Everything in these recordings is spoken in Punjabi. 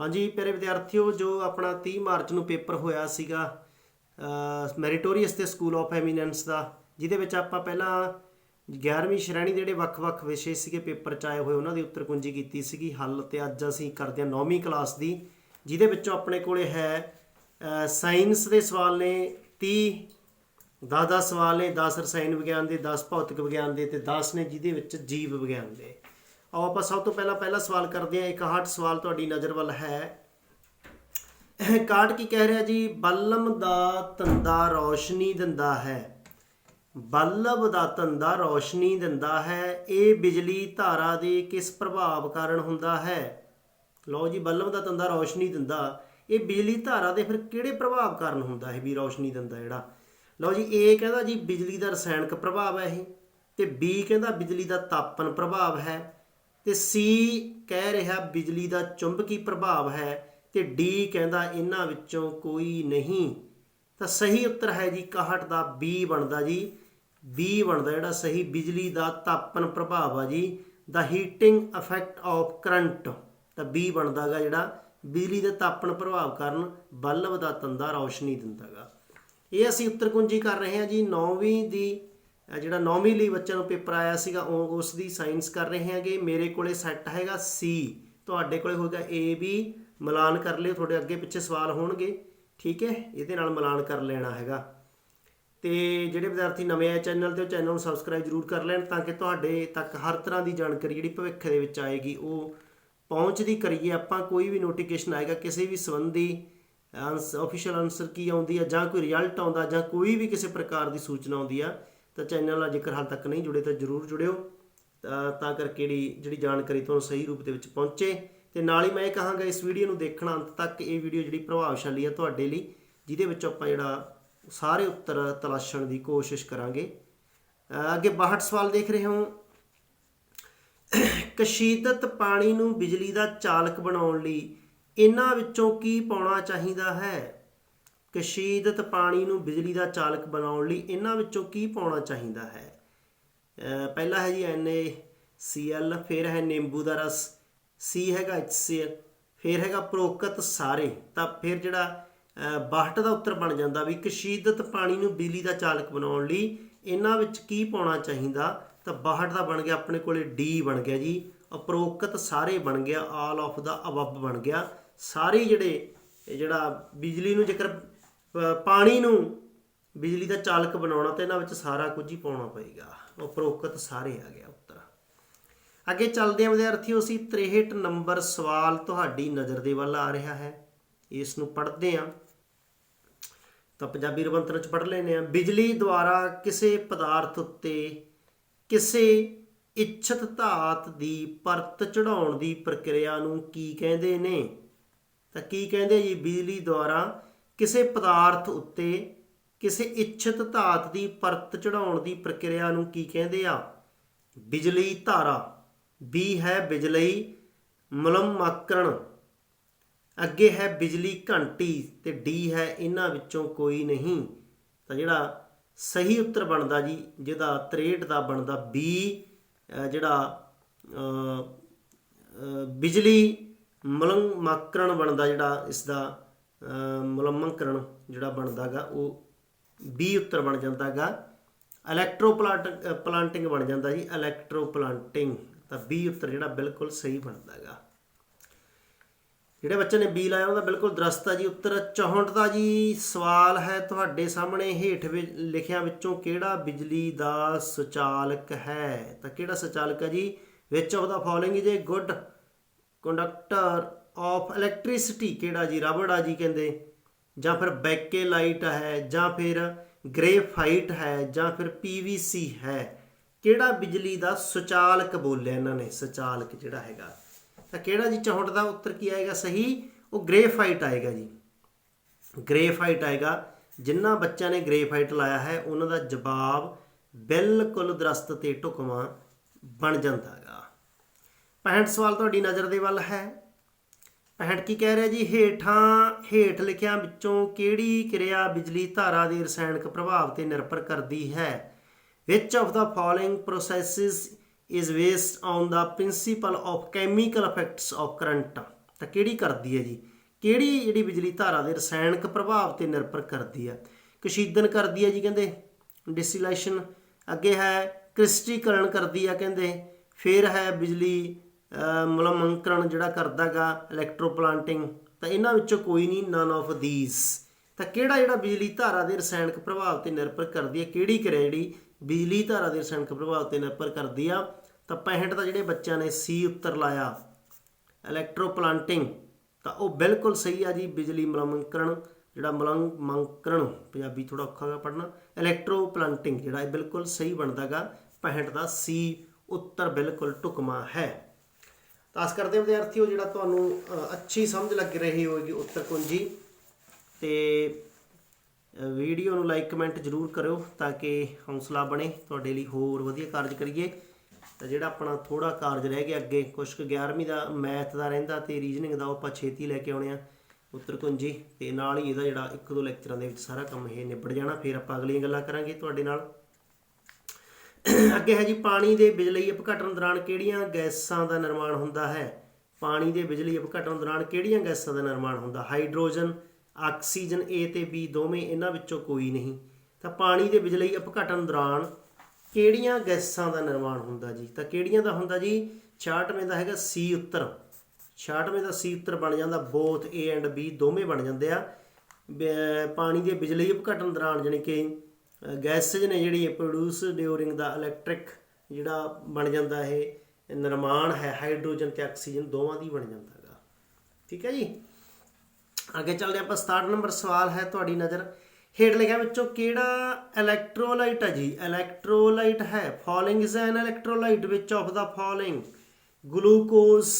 ਹਾਂਜੀ, ਪਿਆਰੇ ਵਿਦਿਆਰਥੀਓ, ਜੋ ਆਪਣਾ 30 ਮਾਰਚ ਨੂੰ ਪੇਪਰ ਹੋਇਆ ਸੀਗਾ ਮੈਰੀਟੋਰੀਅਸ ਤੇ ਸਕੂਲ ਆਫ ਐਮੀਨੈਂਸ ਦਾ, ਜਿਹਦੇ ਵਿੱਚ ਆਪਾਂ ਪਹਿਲਾਂ 11ਵੀਂ ਸ਼੍ਰੇਣੀ ਦੇ ਜਿਹੜੇ ਵੱਖ-ਵੱਖ ਵਿਸ਼ੇ ਸੀਗੇ, ਪੇਪਰ ਚ ਆਏ ਹੋਏ, ਉਹਨਾਂ ਦੀ ਉੱਤਰ ਕੁੰਜੀ ਕੀਤੀ ਸੀਗੀ। ਹੱਲ ਤੇ ਅੱਜ ਅਸੀਂ ਕਰਦੇ ਹਾਂ 9ਵੀਂ ਕਲਾਸ ਦੀ, ਜਿਹਦੇ ਵਿੱਚੋਂ ਆਪਣੇ ਕੋਲੇ ਹੈ ਸਾਇੰਸ ਦੇ ਸਵਾਲ ਨੇ 30 10-10 ਸਵਾਲ ਨੇ 10 ਰਸਾਇਣ ਵਿਗਿਆਨ ਦੇ 10 ਭੌਤਿਕ ਵਿਗਿਆਨ ਦੇ ਤੇ 10 ਨੇ ਜਿਹਦੇ ਵਿੱਚ ਜੀਵ ਵਿਗਿਆਨ ਦੇ। ਆਓ ਆਪਾਂ ਸਭ ਤੋਂ ਪਹਿਲਾਂ ਪਹਿਲਾ ਸਵਾਲ ਕਰਦੇ ਹਾਂ 61 ਸਵਾਲ ਤੁਹਾਡੀ ਨਜ਼ਰ ਵੱਲ ਹੈ। ਕਾਟ ਕੀ ਕਹਿ ਰਿਹਾ ਜੀ? ਬਲਮ ਦਾ ਤੰਦਾ ਰੌਸ਼ਨੀ ਦਿੰਦਾ ਹੈ। ਬਲਬ ਦਾ ਤੰਦਾ ਰੌਸ਼ਨੀ ਦਿੰਦਾ ਹੈ। ਇਹ ਬਿਜਲੀ ਧਾਰਾ ਦੇ ਕਿਸ ਪ੍ਰਭਾਵ ਕਾਰਨ ਹੁੰਦਾ ਹੈ? ਲਓ ਜੀ, ਬਲਬ ਦਾ ਤੰਦਾ ਰੌਸ਼ਨੀ ਦਿੰਦਾ। ਇਹ ਬਿਜਲੀ ਧਾਰਾ ਦੇ ਫਿਰ ਕਿਹੜੇ ਪ੍ਰਭਾਵ ਕਾਰਨ ਹੁੰਦਾ ਹੈ ਵੀ ਰੌਸ਼ਨੀ ਦਿੰਦਾ ਜਿਹੜਾ? ਲਓ ਜੀ ਏ ਕਹਿੰਦਾ ਜੀ, ਬਿਜਲੀ ਦਾ ਰਸਾਇਣਕ ਪ੍ਰਭਾਵ ਹੈ ਇਹ ਤੇ ਬੀ ਕਹਿੰਦਾ ਬਿਜਲੀ ਦਾ ਤਾਪਨ ਪ੍ਰਭਾਵ ਹੈ। ਤੇ ਸੀ ਕਹਿ ਰਿਹਾ ਬਿਜਲੀ ਦਾ ਚੁੰਬਕੀ ਪ੍ਰਭਾਵ ਹੈ ਤੇ ਡੀ ਕਹਿੰਦਾ ਇਹਨਾਂ ਵਿੱਚੋਂ ਕੋਈ ਨਹੀਂ। ਤਾਂ ਸਹੀ ਉੱਤਰ ਹੈ ਜੀ 61 ਦਾ B ਬਣਦਾ ਜੀ। B ਬਣਦਾ ਜਿਹੜਾ ਸਹੀ ਬਿਜਲੀ ਦਾ ਤਾਪਨ ਪ੍ਰਭਾਵ ਆ ਜੀ the heating effect of current ਤਾਂ B ਬਣਦਾਗਾ ਜਿਹੜਾ ਬਿਜਲੀ ਦੇ ਤਾਪਨ ਪ੍ਰਭਾਵ ਕਾਰਨ ਬਲਬ ਦਾ ਤੰਦਾ ਰੌਸ਼ਨੀ ਦਿੰਦਾਗਾ ਇਹ ਅਸੀਂ ਉੱਤਰ ਕੁੰਜੀ ਕਰ ਰਹੇ ਹਾਂ ਜੀ 9ਵੀਂ ਦੀ ਜਿਹੜਾ 9ਵੀਂ ਲਈ ਬੱਚਿਆਂ ਨੂੰ ਪੇਪਰ ਆਇਆ ਸੀਗਾ, ਉਹ ਉਸ ਦੀ ਸਾਇੰਸ ਕਰ ਰਹੇ ਹਾਂਗੇ। ਮੇਰੇ ਕੋਲੇ ਸੈੱਟ ਹੈਗਾ ਸੀ। ਤੁਹਾਡੇ ਕੋਲੇ ਹੋਏਗਾ ਏ B, ਮਿਲਾਨ ਕਰ ਲਿਓ। ਤੁਹਾਡੇ ਅੱਗੇ ਪਿੱਛੇ ਸਵਾਲ ਹੋਣਗੇ। ਠੀਕ ਹੈ? ਇਹਦੇ ਨਾਲ ਮਿਲਾਨ ਕਰ ਲੈਣਾ ਹੈਗਾ। ਤੇ ਜਿਹੜੇ ਵਿਦਿਆਰਥੀ ਨਵੇਂ ਆਏ ਚੈਨਲ ਤੇ, ਉਹ ਚੈਨਲ ਨੂੰ ਸਬਸਕ੍ਰਾਈਬ ਜਰੂਰ ਕਰ ਲੈਣ ਤਾਂ ਕਿ ਤੁਹਾਡੇ ਤੱਕ ਹਰ ਤਰ੍ਹਾਂ ਦੀ ਜਾਣਕਾਰੀ ਜਿਹੜੀ ਭਵਿੱਖ ਦੇ ਵਿੱਚ ਆਏਗੀ, ਉਹ ਪਹੁੰਚਦੀ ਕਰੀਏ। ਆਪਾਂ ਕੋਈ ਵੀ ਨੋਟੀਫਿਕੇਸ਼ਨ ਆਏਗਾ, ਕਿਸੇ ਵੀ ਸੰਬੰਧੀ ਆਫੀਸ਼ੀਅਲ ਆਨਸਰ ਕੀ ਆਉਂਦੀ ਆ ਜਾਂ ਕੋਈ ਰਿਜ਼ਲਟ ਆਉਂਦਾ ਜਾਂ ਕੋਈ ਵੀ ਕਿਸੇ ਪ੍ਰਕਾਰ ਦੀ ਸੂਚਨਾ ਆਉਂਦੀ ਆ ਤਾਂ ਚੈਨਲ ਨਾਲ ਜੇਕਰ ਹਾਲ ਤੱਕ ਨਹੀਂ ਜੁੜੇ ਤਾਂ ਜਰੂਰ ਜੁੜਿਓ। ਤਾਂ ਕਰਕੇ ਜਿਹੜੀ ਜਿਹੜੀ ਜਾਣਕਾਰੀ ਤੁਹਾਨੂੰ ਸਹੀ ਰੂਪ ਦੇ ਵਿੱਚ ਪਹੁੰਚੇ। ਤੇ ਨਾਲ ਹੀ ਮੈਂ ਇਹ ਕਹਾਂਗਾ, ਇਸ ਵੀਡੀਓ ਨੂੰ ਦੇਖਣਾ ਅੰਤ ਤੱਕ ਇਹ ਵੀਡੀਓ ਜਿਹੜੀ ਪ੍ਰਭਾਵਸ਼ਾਲੀ ਆ ਤੁਹਾਡੇ ਲਈ, ਜਿਹਦੇ ਵਿੱਚ ਆਪਾਂ ਜਿਹੜਾ ਸਾਰੇ ਉੱਤਰ ਤਲਾਸ਼ਣ ਦੀ ਕੋਸ਼ਿਸ਼ ਕਰਾਂਗੇ। ਅੱਗੇ 62 ਸਵਾਲ ਦੇਖ ਰਹੇ ਹੋ। ਕਸ਼ੀਦਤ ਪਾਣੀ ਨੂੰ ਬਿਜਲੀ ਦਾ ਚਾਲਕ ਬਣਾਉਣ ਲਈ ਇਹਨਾਂ ਵਿੱਚੋਂ ਕੀ ਪਾਉਣਾ ਚਾਹੀਦਾ ਹੈ? ਕਸ਼ੀਦਤ ਪਾਣੀ ਨੂੰ ਬਿਜਲੀ ਦਾ ਚਾਲਕ ਬਣਾਉਣ ਲਈ ਇਹਨਾਂ ਵਿੱਚੋਂ ਕੀ ਪਾਉਣਾ ਚਾਹੀਦਾ ਹੈ? ਅਹ ਪਹਿਲਾ ਹੈ ਜੀ NaCl ਫਿਰ ਹੈ ਨਿੰਬੂ ਦਾ ਰਸ C ਹੈਗਾ HCl ਫਿਰ ਹੈਗਾ ਪ੍ਰੋਕਤ ਸਾਰੇ, ਤਾਂ ਫਿਰ ਜਿਹੜਾ, ਅਹ 62 ਦਾ ਉੱਤਰ ਬਣ ਜਾਂਦਾ ਵੀ ਕਸ਼ੀਦਤ ਪਾਣੀ ਨੂੰ ਬਿਜਲੀ ਦਾ ਚਾਲਕ ਬਣਾਉਣ ਲਈ ਇਹਨਾਂ ਵਿੱਚ ਕੀ ਪਾਉਣਾ ਚਾਹੀਦਾ? ਤਾਂ 62 ਦਾ ਬਣ ਗਿਆ, ਆਪਣੇ ਕੋਲੇ D ਬਣ ਗਿਆ ਜੀ, ਅਪਰੋਕਤ ਸਾਰੇ ਬਣ ਗਿਆ, ਆਲ ਆਫ ਦਾ ਅਬਵ ਬਣ ਗਿਆ। ਸਾਰੇ ਜਿਹੜੇ, ਜਿਹੜਾ ਬਿਜਲੀ ਨੂੰ ਜੇਕਰ ਪਾਣੀ ਨੂੰ ਬਿਜਲੀ ਦਾ ਚਾਲਕ ਬਣਾਉਣਾ ਤੇ ਇਹਨਾਂ ਵਿੱਚ ਸਾਰਾ ਕੁਝ ਹੀ ਪਾਉਣਾ ਪਏਗਾ। ਉਪਰੋਕਤ ਸਾਰੇ ਆ ਗਿਆ ਉੱਤਰ। ਅੱਗੇ ਚੱਲਦੇ ਹਾਂ ਵਿਦਿਆਰਥੀਓ, ਅਸੀਂ 63 ਨੰਬਰ ਸਵਾਲ ਤੁਹਾਡੀ ਨਜ਼ਰ ਦੇ ਵੱਲ ਆ ਰਿਹਾ ਹੈ। ਇਸ ਨੂੰ ਪੜ੍ਹਦੇ ਹਾਂ। ਤਾਂ ਪੰਜਾਬੀ ਰਵੰਤਰ ਚ ਪੜ੍ਹ ਲੈਨੇ ਆ ਬਿਜਲੀ ਦੁਆਰਾ ਕਿਸੇ ਪਦਾਰਥ ਉੱਤੇ ਕਿਸੇ ਇੱਛਤ ਧਾਤ ਦੀ ਪਰਤ ਚੜਾਉਣ ਦੀ ਪ੍ਰਕਿਰਿਆ ਨੂੰ ਕੀ ਕਹਿੰਦੇ ਨੇ? ਤਾਂ ਕੀ ਕਹਿੰਦੇ ਜੀ? ਬਿਜਲੀ ਦੁਆਰਾ ਕਿਸੇ ਪਦਾਰਥ ਉੱਤੇ ਕਿਸੇ ਇੱਛਤ ਧਾਤ ਦੀ ਪਰਤ ਚੜਾਉਣ ਦੀ ਪ੍ਰਕਿਰਿਆ ਨੂੰ ਕੀ ਕਹਿੰਦੇ ਆ? ਬਿਜਲੀ ਧਾਰਾ। ਬੀ ਹੈ ਬਿਜਲੀ ਮੁਲੰਮਕਰਨ ਅੱਗੇ ਹੈ ਬਿਜਲੀ ਘੰਟੀ ਤੇ ਡੀ ਹੈ ਇਹਨਾਂ ਵਿੱਚੋਂ ਕੋਈ ਨਹੀਂ। ਤਾਂ ਜਿਹੜਾ ਸਹੀ ਉੱਤਰ ਬਣਦਾ ਜੀ, ਜਿਹਦਾ 63 ਦਾ ਬਣਦਾ ਬੀ ਜਿਹੜਾ ਬਿਜਲੀ ਮੁਲੰਮਕਰਨ ਬਣਦਾ ਜਿਹੜਾ ਇਸ ਦਾ ਮੁਲੰਮਕਰਨ ਜਿਹੜਾ ਬਣਦਾਗਾ, ਉਹ ਬੀ ਉੱਤਰ ਬਣ ਜਾਂਦਾਗਾ। ਇਲੈਕਟ੍ਰੋ ਪਲਾਂਟਿੰਗ ਬਣ ਜਾਂਦਾ ਜੀ ਇਲੈਕਟ੍ਰੋ ਪਲਾਂਟਿੰਗ ਤਾਂ ਬੀ ਉੱਤਰ ਜਿਹੜਾ ਬਿਲਕੁਲ ਸਹੀ ਬਣਦਾਗਾ। ਜਿਹੜੇ ਬੱਚੇ ਨੇ ਬੀ ਲਾਇਆ, ਉਹਦਾ ਬਿਲਕੁਲ ਦਰਸਤ ਆ ਜੀ। ਉੱਤਰ 64 ਦਾ ਜੀ ਸਵਾਲ ਹੈ ਤੁਹਾਡੇ ਸਾਹਮਣੇ, ਹੇਠ ਵਿੱਚ ਲਿਖਿਆ ਵਿੱਚੋਂ ਕਿਹੜਾ ਬਿਜਲੀ ਦਾ ਸੁਚਾਲਕ ਹੈ? ਤਾਂ ਕਿਹੜਾ ਸੁਚਾਲਕ ਹੈ ਜੀ? Which of the following is a good conductor of electricity ਕਿਹੜਾ ਜੀ? ਰਬੜ ਆ ਜੀ ਕਹਿੰਦੇ। ਜਾਂ ਫਿਰ ਬੈਕੇਲਾਈਟ ਹੈ, ਜਾਂ ਫਿਰ ਗ੍ਰੇਫਾਈਟ ਹੈ, ਜਾਂ ਫਿਰ ਪੀਵੀਸੀ ਹੈ। ਕਿਹੜਾ ਬਿਜਲੀ ਦਾ ਸੁਚਾਲਕ ਬੋਲਿਆ ਇਹਨਾਂ ਨੇ? ਸੁਚਾਲਕ ਜਿਹੜਾ ਹੈਗਾ। ਤਾਂ ਕਿਹੜਾ ਜੀ 64 ਦਾ ਉੱਤਰ ਕੀ ਆਏਗਾ ਸਹੀ? ਉਹ ਗ੍ਰੇਫਾਈਟ ਆਏਗਾ ਜੀ। ਗ੍ਰੇਫਾਈਟ ਆਏਗਾ। ਜਿਨ੍ਹਾਂ ਬੱਚਿਆਂ ਨੇ ਗ੍ਰੇਫਾਈਟ ਲਾਇਆ ਹੈ, ਉਹਨਾਂ ਦਾ ਜਵਾਬ ਬਿਲਕੁਲ ਦਰਸਤ ਤੇ ਢੁਕਵਾਂ ਬਣ ਜਾਂਦਾ ਹੈਗਾ। 65 ਸਵਾਲ ਤੁਹਾਡੀ ਨਜ਼ਰ ਦੇ ਵੱਲ ਹੈ। 65 ਕੀ ਕਹਿ ਰਿਹਾ ਜੀ? ਹੇਠਾਂ, ਹੇਠ ਲਿਖਿਆਂ ਵਿੱਚੋਂ ਕਿਹੜੀ ਕਿਰਿਆ ਬਿਜਲੀ ਧਾਰਾ ਦੇ ਰਸਾਇਣਕ ਪ੍ਰਭਾਵ ਤੇ ਨਿਰਭਰ ਕਰਦੀ ਹੈ? Which of the following processes is based on the principle of chemical effects of current? ਤਾਂ ਕਿਹੜੀ ਕਰਦੀ ਹੈ ਜੀ? ਕਿਹੜੀ ਜਿਹੜੀ ਬਿਜਲੀ ਧਾਰਾ ਦੇ ਰਸਾਇਣਕ ਪ੍ਰਭਾਵ ਤੇ ਨਿਰਭਰ ਕਰਦੀ ਹੈ? ਕਸ਼ੀਦਨ ਕਰਦੀ ਹੈ ਜੀ ਕਹਿੰਦੇ। ਡਿਸਟਿਲੇਸ਼ਨ ਅੱਗੇ ਹੈ, ਕ੍ਰਿਸਟੀਕਰਨ ਕਰਦੀ ਆ ਕਹਿੰਦੇ। ਫਿਰ ਹੈ ਬਿਜਲੀ ਅਹ, ਮੁਲਮੰਕਰਨ ਜਿਹੜਾ ਕਰਦਾਗਾ ਇਲੈਕਟ੍ਰੋਪਲਾਂਟਿੰਗ ਤਾਂ ਇਹਨਾਂ ਵਿੱਚੋਂ ਕੋਈ ਨਹੀਂ ਨਨ ਆਫ ਥੀਸ ਤਾਂ ਕਿਹੜਾ ਜਿਹੜਾ ਬਿਜਲੀ ਧਾਰਾ ਦੇ ਰਸਾਇਣਕ ਪ੍ਰਭਾਵ ਤੇ ਨਿਰਭਰ ਕਰਦੀ ਹੈ ਕਿਹੜੀ ਕਿਰਿਆ ਜਿਹੜੀ ਬਿਜਲੀ ਧਾਰਾ ਦੇ ਰਸਾਇਣਕ ਪ੍ਰਭਾਵ ਤੇ ਨਿਰਭਰ ਕਰਦੀ ਆ ਤਾਂ 65 ਦਾ ਜਿਹੜੇ ਬੱਚਿਆਂ ਨੇ ਸੀ ਉੱਤਰ ਲਾਇਆ ਇਲੈਕਟ੍ਰੋ ਪਲਾਂਟਿੰਗ ਤਾਂ ਉਹ ਬਿਲਕੁਲ ਸਹੀ ਆ ਜੀ ਬਿਜਲੀ ਮੁਲੰਕਰਨ ਜਿਹੜਾ ਮੁਲੰਕਰਨ ਪੰਜਾਬੀ ਥੋੜਾ ਔਖਾ ਹੈ ਪੜਨਾ ਇਲੈਕਟ੍ਰੋਪਲਾਂਟਿੰਗ ਜਿਹੜਾ ਇਹ ਬਿਲਕੁਲ ਸਹੀ ਬਣਦਾਗਾ 65 ਦਾ ਸੀ ਉੱਤਰ ਬਿਲਕੁਲ ਟੁਕਮਾ ਹੈ। ਤਾਂ ਆਸ ਕਰਦੇ ਹਾਂ ਵਿਦਿਆਰਥੀਓ, ਜਿਹੜਾ ਤੁਹਾਨੂੰ ਅੱਛੀ ਸਮਝ ਲੱਗ ਰਹੀ ਹੋਵੇਗੀ ਉੱਤਰ ਕੁੰਜੀ ਤੇ ਵੀਡੀਓ ਨੂੰ ਲਾਈਕ, ਕਮੈਂਟ ਜ਼ਰੂਰ ਕਰਿਓ ਤਾਂ ਕਿ ਹੌਸਲਾ ਬਣੇ। ਤੁਹਾਡੇ ਲਈ ਹੋਰ ਵਧੀਆ ਕਾਰਜ ਕਰੀਏ। ਤਾਂ ਜਿਹੜਾ ਆਪਣਾ ਥੋੜਾ ਕਾਰਜ ਰਹਿ ਗਿਆ ਅੱਗੇ, ਕੁਛ ਕੁ 11ਵੀਂ ਦਾ ਮੈਥ ਦਾ ਰਹਿੰਦਾ ਤੇ ਰੀਜਨਿੰਗ ਦਾ ਉਹ ਆਪਾਂ ਛੇਤੀ ਲੈ ਕੇ ਆਉਣੇ ਆ ਉੱਤਰ ਕੁੰਜੀ ਤੇ ਨਾਲ ਹੀ ਇਹਦਾ ਜਿਹੜਾ ਇੱਕ ਦੋ ਲੈਕਚਰਾਂ ਦੇ ਵਿੱਚ ਸਾਰਾ ਕੰਮ ਇਹ ਨਿਬੜ ਜਾਣਾ। ਫਿਰ ਆਪਾਂ ਅਗਲੀਆਂ ਗੱਲਾਂ ਕਰਾਂਗੇ ਤੁਹਾਡੇ ਨਾਲ। ਅੱਗੇ ਹੈ ਜੀ, ਪਾਣੀ ਦੇ ਬਿਜਲੀ ਅਪਘਟਨ ਦੌਰਾਨ ਕਿਹੜੀਆਂ ਗੈਸਾਂ ਦਾ ਨਿਰਮਾਣ ਹੁੰਦਾ ਹੈ? ਪਾਣੀ ਦੇ ਬਿਜਲੀ ਅਪਘਟਨ ਦੌਰਾਨ ਕਿਹੜੀਆਂ ਗੈਸਾਂ ਦਾ ਨਿਰਮਾਣ ਹੁੰਦਾ? ਹਾਈਡਰੋਜਨ, ਆਕਸੀਜਨ, A ਤੇ B ਦੋਵੇਂ ਇਹਨਾਂ ਵਿੱਚੋਂ ਕੋਈ ਨਹੀਂ। ਤਾਂ ਪਾਣੀ ਦੇ ਬਿਜਲੀ ਅਪਘਟਨ ਦੌਰਾਨ ਕਿਹੜੀਆਂ ਗੈਸਾਂ ਦਾ ਨਿਰਮਾਣ ਹੁੰਦਾ ਜੀ? ਤਾਂ ਕਿਹੜੀਆਂ ਦਾ ਹੁੰਦਾ ਜੀ? 66ਵੇਂ ਦਾ ਹੈਗਾ C ਉੱਤਰ। 66ਵੇਂ ਦਾ C ਉੱਤਰ ਬਣ ਜਾਂਦਾ ਬੋਥ A ਐਂਡ B ਦੋਵੇਂ ਬਣ ਜਾਂਦੇ ਆ। ਬ- ਪਾਣੀ ਦੇ ਬਿਜਲੀ ਅਪਘਟਨ ਦੌਰਾਨ ਜਾਣੀ ਕਿ ਗੈਸਜ ਨੇ ਜਿਹੜੀ ਇਹ ਪ੍ਰੋਡਿਊਸ ਡਿਊਰਿੰਗ ਦਾ ਇਲੈਕਟ੍ਰਿਕ ਜਿਹੜਾ ਬਣ ਜਾਂਦਾ ਇਹ ਨਿਰਮਾਣ ਹੈ ਹਾਈਡਰੋਜਨ ਤੇ ਆਕਸੀਜਨ ਦੋਵਾਂ ਦੀ ਬਣ ਜਾਂਦਾ ਹੈਗਾ। ਠੀਕ ਹੈ ਜੀ? ਅੱਗੇ ਚੱਲਦੇ ਆਪਾਂ 67 ਨੰਬਰ ਸਵਾਲ ਹੈ ਤੁਹਾਡੀ ਨਜ਼ਰ। ਹੇਠ ਲਿਖਿਆ ਵਿੱਚੋਂ ਕਿਹੜਾ ਇਲੈਕਟ੍ਰੋਲਾਈਟ ਹੈ ਜੀ? ਇਲੈਕਟ੍ਰੋਲਾਈਟ ਹੈ following is an electrolyte which of the following glucose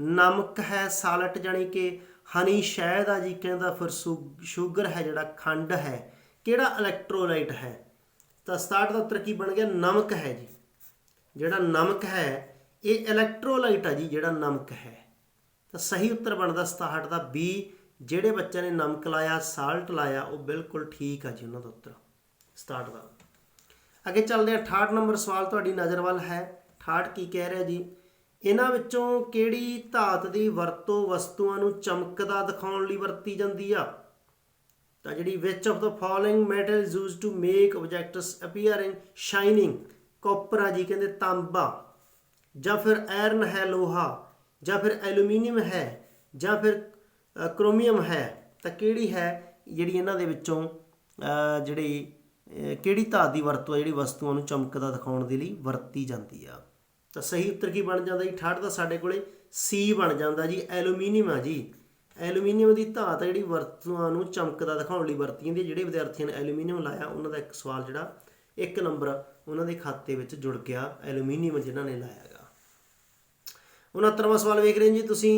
ਨਮਕ ਹੈ ਸਾਲਟ ਜਾਨੀ ਕਿ ਹਨੀ ਸ਼ਹਿਦ ਆ ਜੀ, ਕਹਿੰਦਾ ਫਿਰ ਸ਼ੂਗਰ ਹੈ ਜਿਹੜਾ ਖੰਡ ਹੈ। ਕਿਹੜਾ ਇਲੈਕਟ੍ਰੋਲਾਈਟ ਹੈ? ਤਾਂ 67 ਦਾ ਉੱਤਰ ਕੀ ਬਣ ਗਿਆ? ਨਮਕ ਹੈ ਜੀ। ਜਿਹੜਾ ਨਮਕ ਹੈ, ਇਹ ਇਲੈਕਟ੍ਰੋਲਾਈਟ ਆ ਜੀ, ਜਿਹੜਾ ਨਮਕ ਹੈ। ਤਾਂ ਸਹੀ ਉੱਤਰ ਬਣਦਾ 67 ਦਾ B, ਜਿਹੜੇ ਬੱਚਿਆਂ ਨੇ ਨਮਕ ਲਾਇਆ ਸਾਲਟ ਲਾਇਆ, ਉਹ ਬਿਲਕੁਲ ਠੀਕ ਆ ਜੀ ਉਹਨਾਂ ਦਾ ਉੱਤਰ 67 ਦਾ। ਅੱਗੇ ਚੱਲਦੇ ਆ 68 ਨੰਬਰ ਸਵਾਲ ਤੁਹਾਡੀ ਨਜ਼ਰ ਵੱਲ ਹੈ। 68 ਕੀ ਕਹਿ ਰਿਹਾ ਜੀ? ਇਹਨਾਂ ਵਿੱਚੋਂ ਕਿਹੜੀ ਧਾਤ ਦੀ ਵਰਤੋਂ ਵਸਤੂਆਂ ਨੂੰ ਚਮਕਦਾ ਦਿਖਾਉਣ ਲਈ ਵਰਤੀ ਜਾਂਦੀ ਆ? ਤਾਂ ਜਿਹੜੀ which of the following metal is used to make objects appearing shining copper ਆ ਜੀ ਕਹਿੰਦੇ ਤਾਂਬਾ ਜਾਂ ਫਿਰ ਆਇਰਨ ਹੈ ਲੋਹਾ ਜਾਂ ਫਿਰ ਐਲੂਮੀਨੀਅਮ ਹੈ ਜਾਂ ਫਿਰ ਅ, ਕ੍ਰੋਮੀਅਮ ਹੈ ਤਾਂ ਕਿਹੜੀ ਹੈ? ਜਿਹੜੀ ਇਹਨਾਂ ਦੇ ਵਿੱਚੋਂ ਜਿਹੜੀ ਕਿਹੜੀ ਧਾਤ ਦੀ ਵਰਤੋਂ ਹੈ ਜਿਹੜੀ ਵਸਤੂਆਂ ਨੂੰ ਚਮਕਦਾ ਦਿਖਾਉਣ ਦੇ ਲਈ ਵਰਤੀ ਜਾਂਦੀ ਆ। ਤਾਂ ਸਹੀ ਉੱਤਰ ਕੀ ਬਣ ਜਾਂਦਾ ਜੀ? 68 ਦਾ ਸਾਡੇ ਕੋਲੇ ਸੀ ਬਣ ਜਾਂਦਾ ਜੀ ਐਲੂਮੀਨੀਅਮ ਆ ਜੀ। ਐਲੂਮੀਨੀਅਮ ਦੀ ਧਾਤ ਜਿਹੜੀ ਵਰਤੂਆਂ ਨੂੰ ਚਮਕਦਾ ਦਿਖਾਉਣ ਲਈ ਵਰਤੀ ਜਾਂਦੀ ਹੈ ਜਿਹੜੇ ਵਿਦਿਆਰਥੀਆਂ ਨੇ ਐਲੂਮੀਨੀਅਮ ਲਾਇਆ, ਉਹਨਾਂ ਦਾ ਇੱਕ ਸਵਾਲ ਜਿਹੜਾ ਇੱਕ ਨੰਬਰ ਉਹਨਾਂ ਦੇ ਖਾਤੇ ਵਿੱਚ ਜੁੜ ਗਿਆ, ਐਲੂਮੀਨੀਅਮ ਜਿਨ੍ਹਾਂ ਨੇ ਲਾਇਆਗਾ 69ਵਾਂ ਸਵਾਲ ਵੇਖ ਰਹੇ ਜੀ ਤੁਸੀਂ।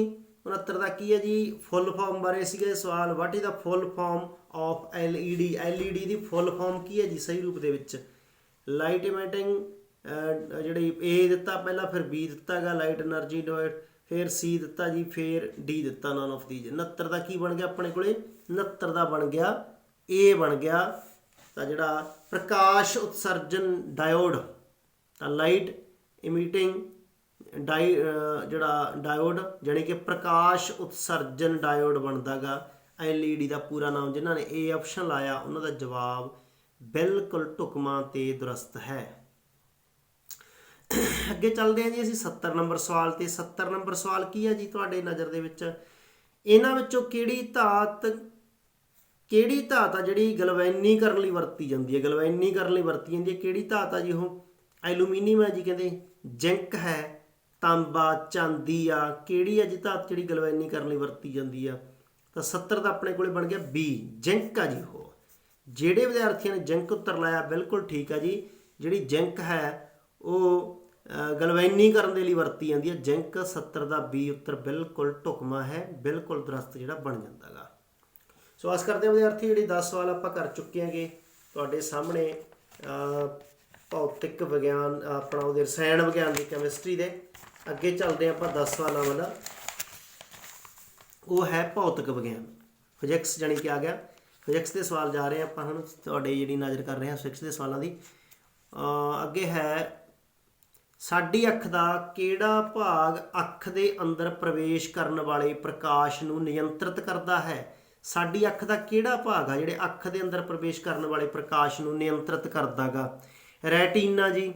69 ਦਾ ਕੀ ਹੈ ਜੀ? ਫੁੱਲ ਫਾਰਮ ਬਾਰੇ ਸੀਗੇ ਸਵਾਲ। What is the full form of LED LED ਦੀ ਫੁੱਲ ਫਾਰਮ ਕੀ ਹੈ ਜੀ? ਸਹੀ ਰੂਪ ਦੇ ਵਿੱਚ। ਲਾਈਟ ਇਮਿਟਿੰਗ ਜਿਹੜੀ ਏ ਦਿੱਤਾ ਪਹਿਲਾਂ, ਫਿਰ B ਦਿੱਤਾਗਾ ਲਾਈਟ એનર્ਜੀ ਡੋਇਟ ਫਿਰ ਸੀ ਦਿੱਤਾ ਜੀ, ਫਿਰ ਡੀ ਦਿੱਤਾ ਨਨ ਆਫ ਥੀਜ 69 ਦਾ ਕੀ ਬਣ ਗਿਆ ਆਪਣੇ ਕੋਲੇ? 69 ਦਾ ਬਣ ਗਿਆ ਏ ਬਣ ਗਿਆ। ਤਾਂ ਜਿਹੜਾ ਪ੍ਰਕਾਸ਼ ਉਤਸਰਜਨ ਡਾਇਓਡ ਤਾਂ ਲਾਈਟ ਇਮਿਟਿੰਗ ਡਾਈ ਜਿਹੜਾ ਡਾਇਓਡ ਜਾਣੀ ਕਿ ਪ੍ਰਕਾਸ਼ ਉਤਸਰਜਨ ਡਾਇਓਡ ਬਣਦਾਗਾ LED ਦਾ ਪੂਰਾ ਨਾਮ ਜਿਨ੍ਹਾਂ ਨੇ ਏ ਆਪਸ਼ਨ ਲਾਇਆ, ਉਹਨਾਂ ਦਾ ਜਵਾਬ ਬਿਲਕੁਲ ਢੁਕਵਾਂ ਤੇ ਦੁਰਸਤ ਹੈ। ਅੱਗੇ ਚੱਲਦੇ ਹਾਂ ਜੀ ਅਸੀਂ 70 ਨੰਬਰ ਸਵਾਲ ਤੇ 70 ਨੰਬਰ ਸਵਾਲ ਕੀ ਹੈ ਜੀ ਤੁਹਾਡੇ ਨਜ਼ਰ ਦੇ ਵਿੱਚ? ਇਹਨਾਂ ਵਿੱਚੋਂ ਕਿਹੜੀ ਧਾਤ ਕਿਹੜੀ ਧਾਤ ਆ ਜਿਹੜੀ ਗਲਵੈਨੀ ਕਰਨ ਲਈ ਵਰਤੀ ਜਾਂਦੀ ਹੈ? ਗਲਵੈਨੀ ਕਰਨ ਲਈ ਵਰਤੀ ਜਾਂਦੀ ਹੈ ਕਿਹੜੀ ਧਾਤ ਆ ਜੀ ਉਹ? ਐਲੂਮੀਨੀਅਮ ਹੈ ਜੀ ਕਹਿੰਦੇ। ਜ਼ਿੰਕ ਹੈ, ਤਾਂਬਾ, ਚਾਂਦੀ ਆ। ਕਿਹੜੀ ਆ ਜੀ ਧਾਤ ਜਿਹੜੀ ਗਲਵੈਨੀ ਕਰਨ ਲਈ ਵਰਤੀ ਜਾਂਦੀ ਆ? ਤਾਂ 70 ਦਾ ਆਪਣੇ ਕੋਲੇ ਬਣ ਗਿਆ ਬੀ। ਜ਼ਿੰਕ ਆ ਜੀ ਉਹ। ਜਿਹੜੇ ਵਿਦਿਆਰਥੀਆਂ ਨੇ ਜ਼ਿੰਕ ਉੱਤਰ ਲਾਇਆ, ਬਿਲਕੁਲ ਠੀਕ ਆ ਜੀ। ਜਿਹੜੀ ਜ਼ਿੰਕ ਹੈ, ਉਹ ਗਲਵੈਨੀ ਕਰਨ ਦੇ ਲਈ ਵਰਤੀ ਜਾਂਦੀ ਹੈ। ਜ਼ਿੰਕ 70 ਦਾ B ਉੱਤਰ ਬਿਲਕੁਲ ਢੁਕਮਾ ਹੈ, ਬਿਲਕੁਲ ਦਰਸਤ ਜਿਹੜਾ ਬਣ ਜਾਂਦਾਗਾ। ਸੋ ਆਸ ਕਰਦੇ ਹਾਂ ਵਿਦਿਆਰਥੀ, ਜਿਹੜੇ 10 ਸਵਾਲ ਆਪਾਂ ਕਰ ਚੁੱਕੇ ਹਾਂਗੇ, ਤੁਹਾਡੇ ਸਾਹਮਣੇ ਭੌਤਿਕ ਵਿਗਿਆਨ, ਆਪਣਾ ਉਹਦੇ ਰਸਾਇਣ ਵਿਗਿਆਨ ਦੀ ਕੈਮਿਸਟਰੀ ਦੇ ਅੱਗੇ ਚੱਲਦੇ ਹਾਂ ਆਪਾਂ 10 ਸਵਾਲਾਂ ਵੱਲ। ਉਹ ਹੈ ਭੌਤਿਕ ਵਿਗਿਆਨ। ਫਿਜ਼ਿਕਸ ਜਾਨੀ ਕਿ ਆ ਗਿਆ। ਫਿਜ਼ਿਕਸ ਦੇ ਸਵਾਲ ਜਾ ਰਹੇ ਹਾਂ ਆਪਾਂ, ਹੁਣ ਤੁਹਾਡੇ ਜਿਹੜੀ ਨਜ਼ਰ ਕਰ ਰਹੇ ਹਾਂ ਫਿਜ਼ਿਕਸ ਦੇ ਸਵਾਲਾਂ ਦੀ। ਅੱਗੇ ਹੈ ਸਾਡੀ ਅੱਖ ਦਾ ਕਿਹੜਾ ਭਾਗ ਅੱਖ ਦੇ ਅੰਦਰ ਪ੍ਰਵੇਸ਼ ਕਰਨ ਵਾਲੇ ਪ੍ਰਕਾਸ਼ ਨੂੰ ਨਿਯੰਤਰਿਤ ਕਰਦਾ ਹੈ? ਸਾਡੀ ਅੱਖ ਦਾ ਕਿਹੜਾ ਭਾਗ ਆ ਜਿਹੜੇ ਅੱਖ ਦੇ ਅੰਦਰ ਪ੍ਰਵੇਸ਼ ਕਰਨ ਵਾਲੇ ਪ੍ਰਕਾਸ਼ ਨੂੰ ਨਿਯੰਤਰਿਤ ਕਰਦਾਗਾ? ਰੈਟੀਨਾ ਜੀ,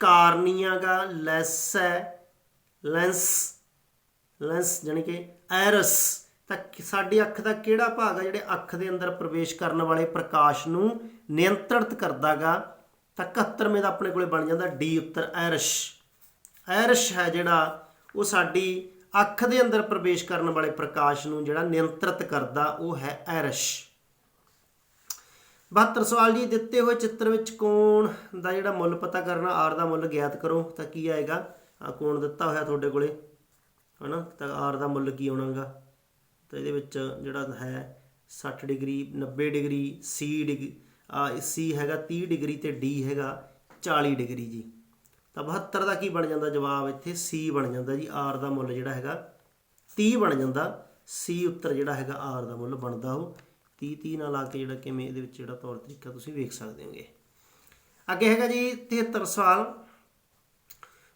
ਕਾਰਨੀਆ ਗਾ, ਲੈਸ ਹੈ, ਲੈਂਸ ਲੈਂਸ ਜਾਣੀ ਕਿ ਐਰਸ। ਤਾਂ ਸਾਡੀ ਅੱਖ ਦਾ ਕਿਹੜਾ ਭਾਗ ਆ ਜਿਹੜੇ ਅੱਖ ਦੇ ਅੰਦਰ ਪ੍ਰਵੇਸ਼ ਕਰਨ ਵਾਲੇ ਪ੍ਰਕਾਸ਼ ਨੂੰ ਨਿਯੰਤਰਿਤ ਕਰਦਾਗਾ? ਤਾਂ 71ਵੇਂ ਦਾ ਆਪਣੇ ਕੋਲੇ ਬਣ ਜਾਂਦਾ ਡੀ ਉੱਤਰ ਐਰਸ਼। ਐਰਸ਼ ਹੈ ਜਿਹੜਾ ਉਹ ਸਾਡੀ ਅੱਖ ਦੇ ਅੰਦਰ ਪ੍ਰਵੇਸ਼ ਕਰਨ ਵਾਲੇ ਪ੍ਰਕਾਸ਼ ਨੂੰ ਜਿਹੜਾ ਨਿਯੰਤਰਿਤ ਕਰਦਾ, ਉਹ ਹੈ ਐਰਸ਼। 72 ਸਵਾਲ ਜੀ ਦਿੱਤੇ ਹੋਏ ਚਿੱਤਰ ਵਿੱਚ ਕੋਣ ਦਾ ਜਿਹੜਾ ਮੁੱਲ ਪਤਾ ਕਰਨਾ, ਆਰ ਦਾ ਮੁੱਲ ਗਿਆਤ ਕਰੋ, ਤਾਂ ਕੀ ਆਏਗਾ? ਆ ਕੋਣ ਦਿੱਤਾ ਹੋਇਆ ਤੁਹਾਡੇ ਕੋਲੇ, ਹਨਾ? ਤਾਂ ਆਰ ਦਾ ਮੁੱਲ ਕੀ ਆਉਣਾਗਾ? ਤਾਂ ਇਹਦੇ ਵਿੱਚ ਜਿਹੜਾ ਹੈ 60 degree 90 degree, C degree C ਹੈਗਾ 30 ਡਿਗਰੀ ਤੇ ਡੀ ਹੈਗਾ 40 ਡਿਗਰੀ ਜੀ। ਤਾਂ 72 ਦਾ ਕੀ ਬਣ ਜਾਂਦਾ ਜਵਾਬ? ਇੱਥੇ ਸੀ ਬਣ ਜਾਂਦਾ ਜੀ ਆਰ ਦਾ ਮੁੱਲ ਜਿਹੜਾ ਹੈਗਾ 30 ਬਣ ਜਾਂਦਾ। ਸੀ ਉੱਤਰ ਜਿਹੜਾ ਹੈਗਾ ਆਰ ਦਾ ਮੁੱਲ ਬਣਦਾ ਉਹ 30 30 ਨਾਲ ਆ ਕੇ ਜਿਹੜਾ ਕਿਵੇਂ ਇਹਦੇ ਵਿੱਚ ਜਿਹੜਾ ਤੌਰ ਤਰੀਕਾ ਤੁਸੀਂ ਵੇਖ ਸਕਦੇ ਹੋਗੇ। ਅੱਗੇ ਹੈਗਾ ਜੀ 73 ਸਵਾਲ।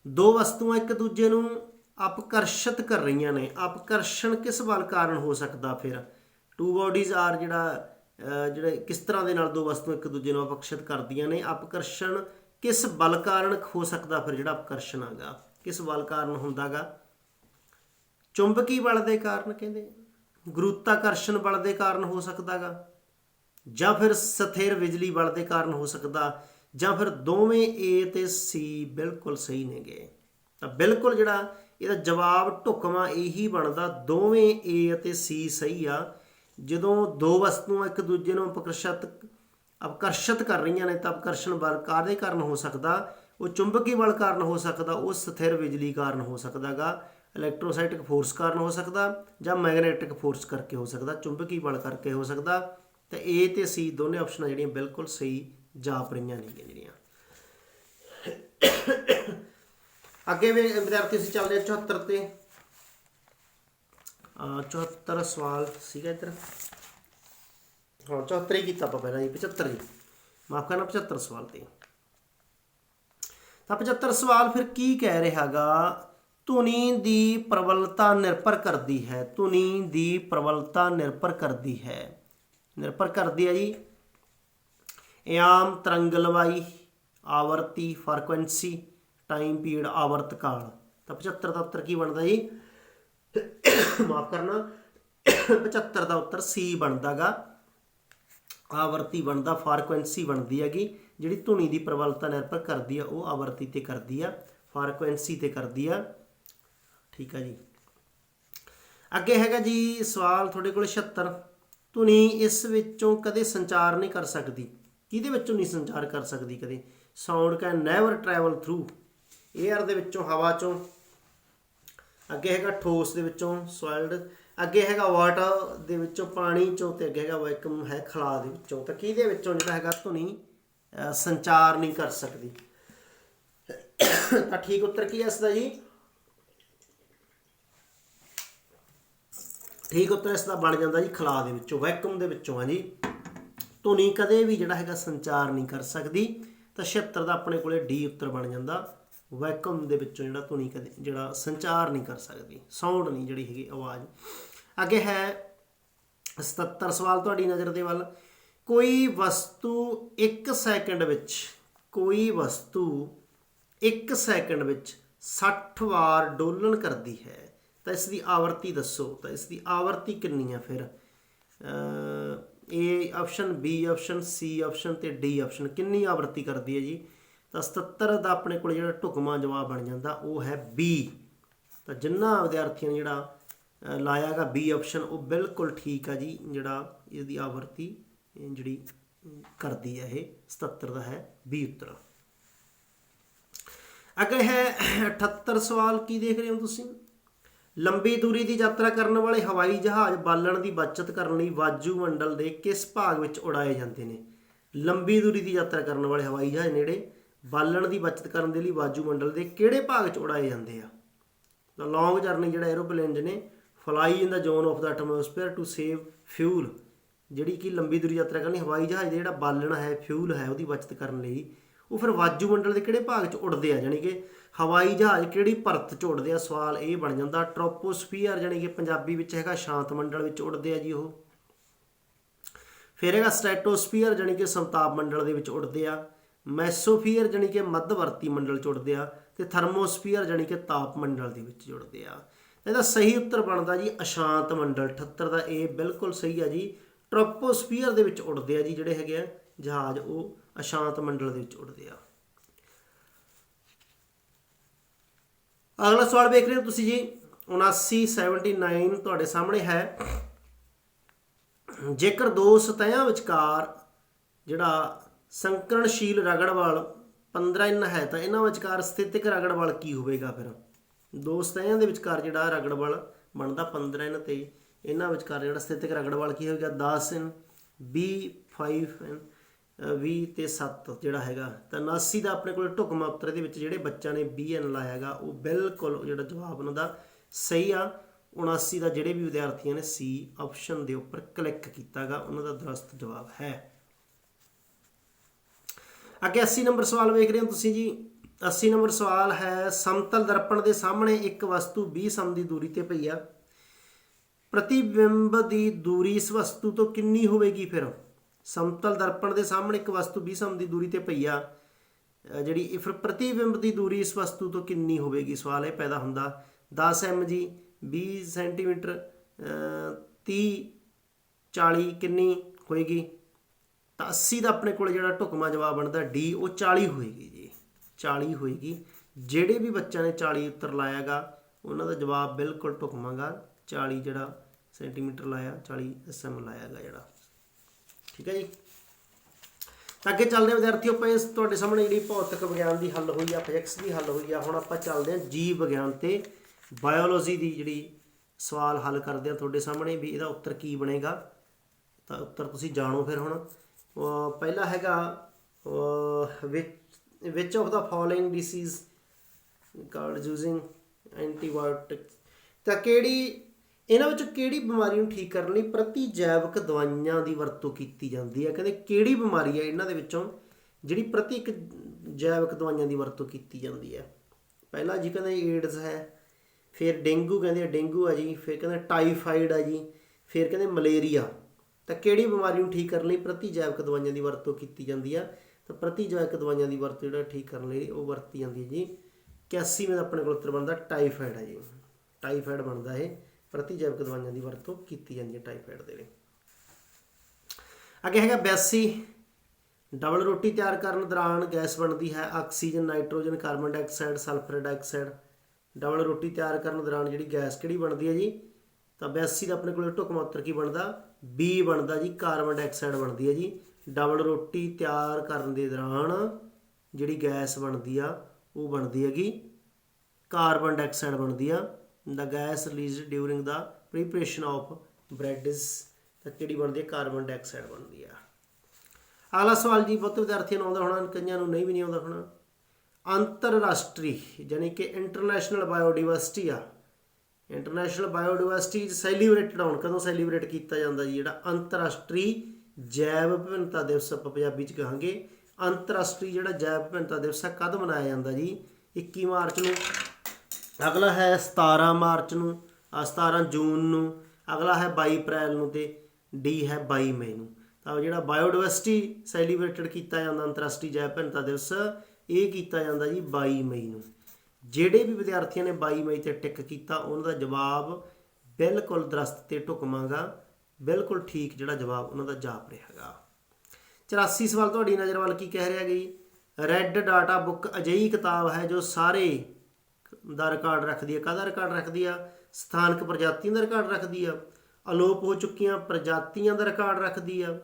ਦੋ ਵਸਤੂਆਂ ਇੱਕ ਦੂਜੇ ਨੂੰ ਅਪਕਰਸ਼ਿਤ ਕਰ ਰਹੀਆਂ ਨੇ। ਅਪਕਰਸ਼ਣ ਕਿਸ ਬਲ ਕਾਰਨ ਹੋ ਸਕਦਾ? ਫਿਰ ਟੂ ਬਾਡੀਜ਼ ਆਰ ਜਿਹੜਾ ਜਿਹੜੇ ਕਿਸ ਤਰ੍ਹਾਂ ਦੇ ਨਾਲ ਦੋ ਵਸਤੂਆਂ ਇੱਕ ਦੂਜੇ ਨੂੰ ਅਪਕਰਸ਼ਿਤ ਕਰਦੀਆਂ ਨੇ ਆਕਰਸ਼ਣ ਕਿਸ ਬਲ ਕਾਰਨ ਹੋ ਸਕਦਾ ਫਿਰ ਜਿਹੜਾ ਅਪਕਰਸ਼ਣ ਆਗਾ? ਕਿਸ ਬਲ ਕਾਰਨ ਹੁੰਦਾਗਾ? ਚੁੰਬਕੀ ਬਲ ਦੇ ਕਾਰਨ ਕਹਿੰਦੇ ਗੁਰੂਤਾਕਰਸ਼ਣ ਬਲ ਦੇ ਕਾਰਨ ਹੋ ਸਕਦਾਗਾ। ਜਾਂ ਫਿਰ ਸਥਿਰ ਬਿਜਲੀ ਬਲ ਦੇ ਕਾਰਨ ਹੋ ਸਕਦਾ। ਜਾਂ ਫਿਰ ਦੋਵੇਂ A ਤੇ C ਬਿਲਕੁਲ ਸਹੀ ਨੇਗੇ। ਤਾਂ ਬਿਲਕੁਲ ਜਿਹੜਾ ਇਹਦਾ ਜਵਾਬ ਢੁਕਵਾਂ ਇਹੀ ਬਣਦਾ, ਦੋਵੇਂ A ਅਤੇ C ਸਹੀ ਆ। ਜਦੋਂ ਦੋ ਵਸਤੂਆਂ ਇੱਕ ਦੂਜੇ ਨੂੰ ਅਪਕਰਸ਼ਿਤ ਆਕਰਸ਼ਿਤ ਕਰ ਰਹੀਆਂ ਨੇ, ਤਾਂ ਆਕਰਸ਼ਣ ਬਲ ਕਾਹਦੇ ਕਾਰਨ ਹੋ ਸਕਦਾ? ਉਹ ਚੁੰਬਕੀ ਬਲ ਕਾਰਨ ਹੋ ਸਕਦਾ, ਉਹ ਸਥਿਰ ਬਿਜਲੀ ਕਾਰਨ ਹੋ ਸਕਦਾਗਾ ਇਲੈਕਟ੍ਰੋਸਾਈਟਿਕ ਫੋਰਸ ਕਾਰਨ ਹੋ ਸਕਦਾ, ਜਾਂ ਮੈਗਨੈਟਿਕ ਫੋਰਸ ਕਰਕੇ ਹੋ ਸਕਦਾ, ਚੁੰਬਕੀ ਬਲ ਕਰਕੇ ਹੋ ਸਕਦਾ। ਤਾਂ A ਤੇ C ਦੋਨੇ ਆਪਸ਼ਨਾਂ ਜਿਹੜੀਆਂ ਬਿਲਕੁਲ ਸਹੀ ਜਾਪ ਰਹੀਆਂ ਨੇ ਜਿਹੜੀਆਂ। ਅੱਗੇ ਵੀ ਵਿਦਿਆਰਥੀ ਅਸੀਂ ਚੱਲਦੇ ਹਾਂ 74 ਤੇ। 74 ਸਵਾਲ ਸੀਗਾ ਇੱਧਰ। ਹਾਂ 74 ਹੀ ਕੀਤਾ ਆਪਾਂ ਪਹਿਲਾਂ ਜੀ 75 ਜੀ। ਮਾਫ ਕਰਨਾ 75 ਸਵਾਲ ਤੇ। ਤਾਂ 75 ਸਵਾਲ ਫਿਰ ਕੀ ਕਹਿ ਰਿਹਾਗਾ? ਧੁਨੀ ਦੀ ਪ੍ਰਬਲਤਾ ਨਿਰਭਰ ਕਰਦੀ ਹੈ, ਧੁਨੀ ਦੀ ਪ੍ਰਬਲਤਾ ਨਿਰਭਰ ਕਰਦੀ ਹੈ। ਨਿਰਭਰ ਕਰਦੀ ਹੈ ਜੀ। ਆਮ ਤਰੰਗ ਲਵਾਈ ਆਵਰਤੀ ਫ੍ਰੀਕੁਐਂਸੀ, ਟਾਈਮ ਪੀਰੀਅਡ ਆਵਰਤ ਕਾਲ। ਤਾਂ 75 ਦਾ ਉੱਤਰ ਕੀ ਬਣਦਾ ਜੀ? ਮਾਫ ਕਰਨਾ 75 ਦਾ ਉੱਤਰ ਸੀ ਬਣਦਾਗਾ। ਆਵਰਤੀ ਬਣਦਾ, ਫ੍ਰੀਕੁਐਂਸੀ ਬਣਦੀ ਹੈਗੀ। ਜਿਹੜੀ ਧੁਨੀ ਦੀ ਪ੍ਰਬਲਤਾ ਨਿਰਭਰ ਕਰਦੀ ਆ, ਉਹ ਆਵਰਤੀ ਤੇ ਕਰਦੀ ਆ, ਫ੍ਰੀਕੁਐਂਸੀ ਤੇ ਕਰਦੀ ਆ। ਠੀਕ ਆ ਜੀ। ਅੱਗੇ ਹੈਗਾ ਜੀ ਸਵਾਲ ਤੁਹਾਡੇ ਕੋਲ 76 ਧੁਨੀ ਇਸ ਵਿੱਚੋਂ ਕਦੇ ਸੰਚਾਰ ਨਹੀਂ ਕਰ ਸਕਦੀ। ਕਿਹਦੇ ਵਿੱਚੋਂ ਨਹੀਂ ਸੰਚਾਰ ਕਰ ਸਕਦੀ ਕਦੇ? Sound can never travel through air ਦੇ ਵਿੱਚੋਂ, ਹਵਾ ਚੋਂ। ਅੱਗੇ ਹੈਗਾ ਠੋਸ ਦੇ ਵਿੱਚੋਂ ਸੋਇਲਡ, ਅੱਗੇ ਹੈਗਾ ਵਾਟਰ ਦੇ ਵਿੱਚੋਂ ਪਾਣੀ ਚੋਂ ਤੇ ਅੱਗੇ ਹੈਗਾ ਵੈਕਮ ਹੈ ਖਲਾ ਦੇ ਵਿੱਚੋਂ। ਤਾਂ ਕਿਹਦੇ ਵਿੱਚੋਂ ਜਿਹੜਾ ਹੈਗਾ ਧੁਨੀ ਸੰਚਾਰ ਨਹੀਂ ਕਰ ਸਕਦੀ। ਤਾਂ ਠੀਕ ਉੱਤਰ ਕੀ ਹੈ ਇਸ ਦਾ ਜੀ? ਠੀਕ ਉੱਤਰ ਇਸ ਦਾ ਬਣ ਜਾਂਦਾ ਜੀ ਖਲਾ ਦੇ ਵਿੱਚੋਂ ਵੈਕਮ ਦੇ ਵਿੱਚੋਂ ਆ ਜੀ। ਧੁਨੀ ਕਦੇ ਵੀ ਜਿਹੜਾ ਹੈਗਾ ਸੰਚਾਰ ਨਹੀਂ ਕਰ ਸਕਦੀ। ਤਾਂ 76 ਦਾ ਆਪਣੇ ਕੋਲੇ ਡੀ ਉੱਤਰ ਬਣ ਜਾਂਦਾ। ਵੈਕੂਮ ਦੇ ਵਿੱਚੋਂ ਜਿਹੜਾ ਧੁਨੀ ਕਦੇ, ਜਿਹੜਾ ਸੰਚਾਰ ਨਹੀਂ ਕਰ ਸਕਦੀ ਸਾਊਂਡ ਨਹੀਂ ਜਿਹੜੀ ਹੈਗੀ ਆਵਾਜ਼। ਅੱਗੇ ਹੈ 77 ਸਵਾਲ ਤੁਹਾਡੀ ਨਜ਼ਰ ਦੇ ਵੱਲ। ਕੋਈ ਵਸਤੂ 1 ਸੈਕਿੰਡ ਵਿੱਚ, ਕੋਈ ਵਸਤੂ 1 ਸੈਕਿੰਡ ਵਿੱਚ 60 ਵਾਰ ਡੋਲਣ ਕਰਦੀ ਹੈ, ਤਾਂ ਇਸ ਦੀ ਆਵਰਤੀ ਦੱਸੋ, ਤਾਂ ਇਸ ਦੀ ਆਵਰਤੀ ਕਿੰਨੀ ਹੈ ਫਿਰ? ਅ A option B option C option ਤੇ ਡੀ ਆਪਸ਼ਨ ਕਿੰਨੀ ਆਵਰਤੀ ਕਰਦੀ ਹੈ ਜੀ? ਤਾਂ 77 ਦਾ ਆਪਣੇ ਕੋਲ ਜਿਹੜਾ ਢੁਕਵਾਂ ਜਵਾਬ ਬਣ ਜਾਂਦਾ ਉਹ ਹੈ ਬੀ ਤਾਂ ਜਿੰਨਾ ਵਿਦਿਆਰਥੀਆਂ ਨੇ ਜਿਹੜਾ ਅ, ਲਾਇਆਗਾ ਬੀ ਆਪਸ਼ਨ ਉਹ ਬਿਲਕੁਲ ਠੀਕ ਆ ਜੀ ਜਿਹੜਾ ਇਹਦੀ ਆਵਰਤੀ ਜਿਹੜੀ ਕਰਦੀ ਹੈ ਇਹ 77 ਦਾ ਹੈ ਬੀ ਉੱਤਰ। ਅੱਗੇ ਹੈ 78 ਸਵਾਲ ਕੀ ਦੇਖ ਰਹੇ ਹੋ ਤੁਸੀਂ? ਲੰਬੀ ਦੂਰੀ ਦੀ ਯਾਤਰਾ ਕਰਨ ਵਾਲੇ ਹਵਾਈ ਜਹਾਜ਼ ਬਾਲਣ ਦੀ ਬਚਤ ਕਰਨ ਲਈ ਵਾਜੂ ਮੰਡਲ ਦੇ ਕਿਸ ਭਾਗ ਵਿੱਚ ਉਡਾਏ ਜਾਂਦੇ ਨੇ? ਲੰਬੀ ਦੂਰੀ ਦੀ ਯਾਤਰਾ ਕਰਨ ਵਾਲੇ ਹਵਾਈ ਜਹਾਜ਼ ਨੇੜੇ ਬਾਲਣ ਦੀ ਬਚਤ ਕਰਨ ਦੇ ਲਈ ਵਾਯੂਮੰਡਲ ਦੇ ਕਿਹੜੇ ਭਾਗ 'ਚ ਉਡਾਏ ਜਾਂਦੇ ਆ? ਤਾਂ ਲੌਂਗ ਜਰਨੀ ਜਿਹੜਾ 에ਰੋਪਲੇਨ ਨੇ fly in the zone of the atmosphere to save fuel ਜਿਹੜੀ ਕਿ ਲੰਬੀ ਦੂਰੀ ਯਾਤਰਾ ਕਰਨੀ, ਹਵਾਈ ਜਹਾਜ਼ ਦੇ ਜਿਹੜਾ ਬਾਲਣ ਹੈ ਫਿਊਲ ਹੈ, ਉਹਦੀ ਬਚਤ ਕਰਨ ਲਈ, ਉਹ ਫਿਰ ਵਾਜੂ ਮੰਡਲ ਦੇ ਕਿਹੜੇ ਭਾਗ 'ਚ ਉੱਡਦੇ ਆ? ਜਾਣੀ ਕਿ ਹਵਾਈ ਜਹਾਜ਼ ਕਿਹੜੀ ਪਰਤ 'ਚ ਉੱਡਦੇ ਆ? ਸਵਾਲ ਇਹ ਬਣ ਜਾਂਦਾ ਟ੍ਰੋਪੋਸਫੀਅਰ ਜਾਣੀ ਕਿ ਪੰਜਾਬੀ ਵਿੱਚ ਹੈਗਾ ਸ਼ਾਂਤ ਮੰਡਲ ਵਿੱਚ ਉੱਡਦੇ ਆ ਜੀ ਉਹ। ਫਿਰ ਹੈਗਾ ਸਟ੍ਰੈਟੋਸਫੀਅਰ ਜਾਣੀ ਕਿ ਸੰਤਾਪ ਮੰਡਲ ਦੇ ਵਿੱਚ ਉੱਡਦੇ ਆ। ਮੈਸੋਫੀਅਰ ਜਾਣੀ ਕਿ ਮੱਧਵਰਤੀ ਮੰਡਲ ਚ ਉੱਡਦੇ ਆ ਤੇ ਥਰਮੋਸਫੀਅਰ ਜਾਣੀ ਕਿ ਤਾਪ ਮੰਡਲ ਦੇ ਵਿੱਚ ਜੁੜਦੇ ਆ। ਇਹਦਾ ਸਹੀ ਉੱਤਰ ਬਣਦਾ ਜੀ ਅਸ਼ਾਂਤ ਮੰਡਲ। 78 ਦਾ ਇਹ ਬਿਲਕੁਲ ਸਹੀ ਆ ਜੀ। ਟ੍ਰੋਪੋਸਫੀਅਰ ਦੇ ਵਿੱਚ ਉੱਡਦੇ ਆ ਜੀ ਜਿਹੜੇ ਹੈਗੇ ਆ, ਜਹਾਜ਼, ਉਹ ਅਸ਼ਾਂਤ ਮੰਡਲ ਦੇ ਵਿੱਚ ਉੱਡਦੇ ਆ। ਅਗਲਾ ਸਵਾਲ ਵੇਖ ਰਹੇ ਹੋ ਤੁਸੀਂ ਜੀ। 7979 ਤੁਹਾਡੇ ਸਾਹਮਣੇ ਹੈ। ਜੇਕਰ ਦੋ ਸਤਹਾਂ ਵਿਚਕਾਰ ਜਿਹੜਾ ਸੰਕਰਣਸ਼ੀਲ ਰਗੜਵਾਲ 15 ਇਨ ਹੈ ਤਾਂ ਇਹਨਾਂ ਵਿਚਕਾਰ ਸਥਿਤਿਕ ਰਗੜਵਾਲ ਕੀ ਹੋਵੇਗਾ ਫਿਰ? ਦੋ ਸਤਹਾਂ ਦੇ ਵਿਚਕਾਰ ਜਿਹੜਾ ਰਗੜਵਾਲ ਬਣਦਾ 15 ਇਨ ਤੇ, ਇਹਨਾਂ ਵਿਚਕਾਰ ਜਿਹੜਾ ਸਥਿਤਿਕ ਰਗੜਵਾਲ ਕੀ ਹੋਵੇਗਾ? 10 ਇਨ B5 ਇਨ 20 ਤੇ 7 ਜਿਹੜਾ ਹੈਗਾ। ਤਾਂ 79 ਦਾ ਆਪਣੇ ਕੋਲ ਢੁਕਮਾ ਉੱਤਰ ਦੇ ਵਿੱਚ ਜਿਹੜੇ ਬੱਚਿਆਂ ਨੇ BN ਲਾਇਆਗਾ ਉਹ ਬਿਲਕੁਲ ਜਿਹੜਾ ਜਵਾਬ ਉਹਨਾਂ ਦਾ ਸਹੀ ਆ। 79 ਦਾ ਜਿਹੜੇ ਵੀ ਵਿਦਿਆਰਥੀਆਂ ਨੇ ਸੀ, ਆਪਸ਼ਨ ਦੇ ਉੱਪਰ ਕਲਿੱਕ ਕੀਤਾਗਾ, ਉਹਨਾਂ ਦਾ ਦਰਸਤ ਜਵਾਬ ਹੈ। ਅੱਗੇ 80 ਨੰਬਰ ਸਵਾਲ ਵੇਖ ਰਹੇ ਹੋ ਤੁਸੀਂ ਜੀ। 80 ਨੰਬਰ ਸਵਾਲ ਹੈ, ਸਮਤਲ ਦਰਪਣ ਦੇ ਸਾਹਮਣੇ ਇੱਕ ਵਸਤੂ 20 ਸਮ ਦੀ ਦੂਰੀ ਤੇ ਪਈ ਆ। ਪ੍ਰਤੀਬਿੰਬ ਦੀ ਦੂਰੀ ਇਸ ਵਸਤੂ ਤੋਂ ਕਿੰਨੀ ਹੋਵੇਗੀ ਫਿਰ? ਸਮਤਲ ਦਰਪਣ ਦੇ ਸਾਹਮਣੇ ਇੱਕ ਵਸਤੂ 20 ਸਮ ਦੀ ਦੂਰੀ ਤੇ ਪਈ ਆ। ਜਿਹੜੀ ਫਿਰ ਪ੍ਰਤੀਬਿੰਬ ਦੀ ਦੂਰੀ ਇਸ ਵਸਤੂ ਤੋਂ ਕਿੰਨੀ ਹੋਵੇਗੀ? ਸਵਾਲ ਇਹ ਪੈਦਾ ਹੁੰਦਾ। 10 ਐਮ ਜੀ 20 ਸੈਂਟੀਮੀਟਰ 30 40 ਕਿੰਨੀ ਹੋਏਗੀ? ਤਾਂ 80 ਦਾ ਆਪਣੇ ਕੋਲ ਜਿਹੜਾ ਢੁਕਮਾ ਜਵਾਬ ਬਣਦਾ ਡੀ ਉਹ 40 ਹੋਏਗੀ ਜੀ। 40 ਹੋਏਗੀ। ਜਿਹੜੇ ਵੀ ਬੱਚਿਆਂ ਨੇ 40 ਉੱਤਰ ਲਾਇਆਗਾ ਉਹਨਾਂ ਦਾ ਜਵਾਬ ਬਿਲਕੁਲ ਢੁਕਮਾਗਾ 40 ਜਿਹੜਾ ਸੈਂਟੀਮੀਟਰ ਲਾਇਆ 40 ਐਸਐਮ ਲਾਇਆਗਾ ਜਿਹੜਾ। ਠੀਕ ਹੈ ਜੀ? ਤਾਂ ਅੱਗੇ ਚੱਲਦੇ ਹਾਂ ਵਿਦਿਆਰਥੀਓ, ਆਪਾਂ ਇਸ ਤੁਹਾਡੇ ਸਾਹਮਣੇ ਜਿਹੜੀ ਭੌਤਿਕ ਵਿਗਿਆਨ ਦੀ ਹੱਲ ਹੋਈ ਆ, ਫਿਜ਼ਿਕਸ ਦੀ ਹੱਲ ਹੋਈ ਆ, ਹੁਣ ਆਪਾਂ ਚੱਲਦੇ ਹਾਂ ਜੀਵ ਵਿਗਿਆਨ ਤੇ ਬਾਇਓਲੋਜੀ ਦੀ ਜਿਹੜੀ ਸਵਾਲ ਹੱਲ ਕਰਦੇ ਆ ਤੁਹਾਡੇ ਸਾਹਮਣੇ ਵੀ ਇਹਦਾ ਉੱਤਰ ਕੀ ਬਣੇਗਾ। ਤਾਂ ਉੱਤਰ ਤੁਸੀਂ ਜਾਣੋ ਫਿਰ ਹੁਣ। ਪਹਿਲਾ ਹੈਗਾ which of the following disease called using antibiotics ਤਾਂ ਕਿਹੜੀ, ਇਹਨਾਂ ਵਿੱਚੋਂ ਕਿਹੜੀ ਬਿਮਾਰੀ ਨੂੰ ਠੀਕ ਕਰਨ ਲਈ ਪ੍ਰਤੀ ਜੈਵਿਕ ਦਵਾਈਆਂ ਦੀ ਵਰਤੋਂ ਕੀਤੀ ਜਾਂਦੀ ਹੈ? ਕਹਿੰਦੇ ਕਿਹੜੀ ਬਿਮਾਰੀ ਹੈ ਇਹਨਾਂ ਦੇ ਵਿੱਚੋਂ ਜਿਹੜੀ ਪ੍ਰਤੀ ਇੱਕ ਜੈਵਿਕ ਦਵਾਈਆਂ ਦੀ ਵਰਤੋਂ ਕੀਤੀ ਜਾਂਦੀ ਹੈ? ਪਹਿਲਾ ਜੀ ਕਹਿੰਦੇ ਏਡਜ਼ ਹੈ, ਫਿਰ ਡੇਂਗੂ ਕਹਿੰਦੇ ਡੇਂਗੂ ਆ ਜੀ, ਫਿਰ ਕਹਿੰਦੇ ਟਾਈਫਾਈਡ ਆ ਜੀ, ਫਿਰ ਕਹਿੰਦੇ ਮਲੇਰੀਆ। ਤਾਂ ਕਿਹੜੀ ਬਿਮਾਰੀ ਨੂੰ ਠੀਕ ਕਰਨ ਲਈ ਪ੍ਰਤੀ ਜੈਵਿਕ ਦਵਾਈਆਂ ਦੀ ਵਰਤੋਂ ਕੀਤੀ ਜਾਂਦੀ ਆ? ਤਾਂ ਪ੍ਰਤੀ ਜੈਵਿਕ ਦਵਾਈਆਂ ਦੀ ਵਰਤੋਂ ਜਿਹੜਾ ਠੀਕ ਕਰਨ ਲਈ ਉਹ ਵਰਤੀ ਜਾਂਦੀ ਹੈ ਜੀ। 81 ਵਿੱਚ ਆਪਣੇ ਕੋਲ ਉੱਤਰ ਬਣਦਾ ਟਾਈਫਾਇਡ ਹੈ ਜੀ। ਟਾਈਫਾਇਡ ਬਣਦਾ ਇਹ। ਪ੍ਰਤੀ ਜੈਵਿਕ ਦਵਾਈਆਂ ਦੀ ਵਰਤੋਂ ਕੀਤੀ ਜਾਂਦੀ ਹੈ ਟਾਈਫਾਇਡ ਦੇ ਲਈ। ਅੱਗੇ ਹੈਗਾ 82 ਡਬਲ ਰੋਟੀ ਤਿਆਰ ਕਰਨ ਦੌਰਾਨ ਗੈਸ ਬਣਦੀ ਹੈ oxygen, nitrogen, carbon dioxide, sulphur dioxide. Double ਰੋਟੀ ਤਿਆਰ ਕਰਨ ਦੌਰਾਨ ਜਿਹੜੀ ਗੈਸ ਕਿਹੜੀ ਬਣਦੀ ਹੈ ਜੀ? ਤਾਂ 82 ਦਾ ਆਪਣੇ ਕੋਲ ਢੁਕਮਾ ਉੱਤਰ ਕੀ ਬਣਦਾ? B ਬਣਦਾ ਜੀ ਕਾਰਬਨ ਡਾਈਆਕਸਾਈਡ ਬਣਦੀ ਹੈ ਜੀ। ਡਬਲ ਰੋਟੀ ਤਿਆਰ ਕਰਨ ਦੇ ਦੌਰਾਨ ਜਿਹੜੀ ਗੈਸ ਬਣਦੀ ਆ, ਉਹ ਬਣਦੀ ਹੈਗੀ। ਕਾਰਬਨ ਡਾਈਆਕਸਾਈਡ ਬਣਦੀ ਆ। The gas released during the preparation of bread is ਤਾਂ ਕਿਹੜੀ ਬਣਦੀ ਹੈ ਕਾਰਬਨ ਡਾਈਆਕਸਾਈਡ ਬਣਦੀ ਆ। ਅਗਲਾ ਸਵਾਲ ਜੀ, ਬਹੁਤ ਵਿਦਿਆਰਥੀਆਂ ਨੂੰ ਆਉਂਦਾ ਹੋਣਾ, ਕਈਆਂ ਨੂੰ ਨਹੀਂ ਵੀ ਨਹੀਂ ਆਉਂਦਾ ਹੋਣਾ। ਅੰਤਰਰਾਸ਼ਟਰੀ, ਯਾਨੀ ਕਿ ਇੰਟਰਨੈਸ਼ਨਲ ਬਾਇਓਡਾਇਵਰਸਿਟੀ ਆ ਇੰਟਰਨੈਸ਼ਨਲ ਬਾਇਓਡਾਇਵਰਸਿਟੀ ਸੈਲੀਬ੍ਰੇਟਡ ਹੋਣ। ਕਦੋਂ ਸੈਲੀਬ੍ਰੇਟ ਕੀਤਾ ਜਾਂਦਾ ਜੀ? ਜਿਹੜਾ ਅੰਤਰਰਾਸ਼ਟਰੀ ਜੈਵ ਵਿਭਿੰਨਤਾ ਦਿਵਸ ਆਪਾਂ ਪੰਜਾਬੀ ਚ ਕਹਾਂਗੇ। ਅੰਤਰਰਾਸ਼ਟਰੀ ਜਿਹੜਾ ਜੈਵ ਵਿਭਿੰਨਤਾ ਦਿਵਸ ਹੈ ਕਦ ਮਨਾਇਆ ਜਾਂਦਾ ਜੀ? 21 ਮਾਰਚ ਨੂੰ। ਅਗਲਾ ਹੈ 17 ਮਾਰਚ ਨੂੰ ਆ 17 ਜੂਨ ਨੂੰ। ਅਗਲਾ ਹੈ 22 ਅਪ੍ਰੈਲ ਨੂੰ ਤੇ ਡੀ ਹੈ 22 ਮਈ ਨੂੰ। ਤਾਂ ਜਿਹੜਾ ਬਾਇਓਡਾਇਵਰਸਿਟੀ ਸੈਲੀਬ੍ਰੇਟਡ ਕੀਤਾ ਜਾਂਦਾ, ਅੰਤਰਰਾਸ਼ਟਰੀ ਜੈਵ ਵਿਭਿੰਨਤਾ ਦਿਵਸ, ਇਹ ਕੀਤਾ ਜਾਂਦਾ ਜੀ 22 ਮਈ ਨੂੰ। ਜਿਹੜੇ ਵੀ ਵਿਦਿਆਰਥੀਆਂ ਨੇ 22 ਮਈ ਤੇ ਟਿਕ ਕੀਤਾ, ਉਹਨਾਂ ਦਾ ਜਵਾਬ ਬਿਲਕੁਲ ਦਰਸਤ ਤੇ ਢੁਕਵਾਂਗਾ ਬਿਲਕੁਲ ਠੀਕ ਜਿਹੜਾ ਜਵਾਬ ਉਹਨਾਂ ਦਾ ਜਾਪ ਰਿਹਾਗਾ 84 ਸਵਾਲ ਤੁਹਾਡੀ ਨਜ਼ਰ ਵੱਲ ਕੀ ਕਹਿ ਰਿਹਾ ਗਈ ਰੈੱਡ ਡਾਟਾ ਬੁੱਕ ਅਜਿਹੀ ਕਿਤਾਬ ਹੈ ਜੋ ਸਾਰੇ ਦਾ ਰਿਕਾਰਡ ਰੱਖਦੀ ਹੈ। ਕਾਹਦਾ ਰਿਕਾਰਡ ਰੱਖਦੀ ਆ? ਸਥਾਨਕ ਪ੍ਰਜਾਤੀਆਂ ਦਾ ਰਿਕਾਰਡ ਰੱਖਦੀ ਆ। ਅਲੋਪ ਹੋ ਚੁੱਕੀਆਂ ਪ੍ਰਜਾਤੀਆਂ ਦਾ ਰਿਕਾਰਡ ਰੱਖਦੀ ਆ।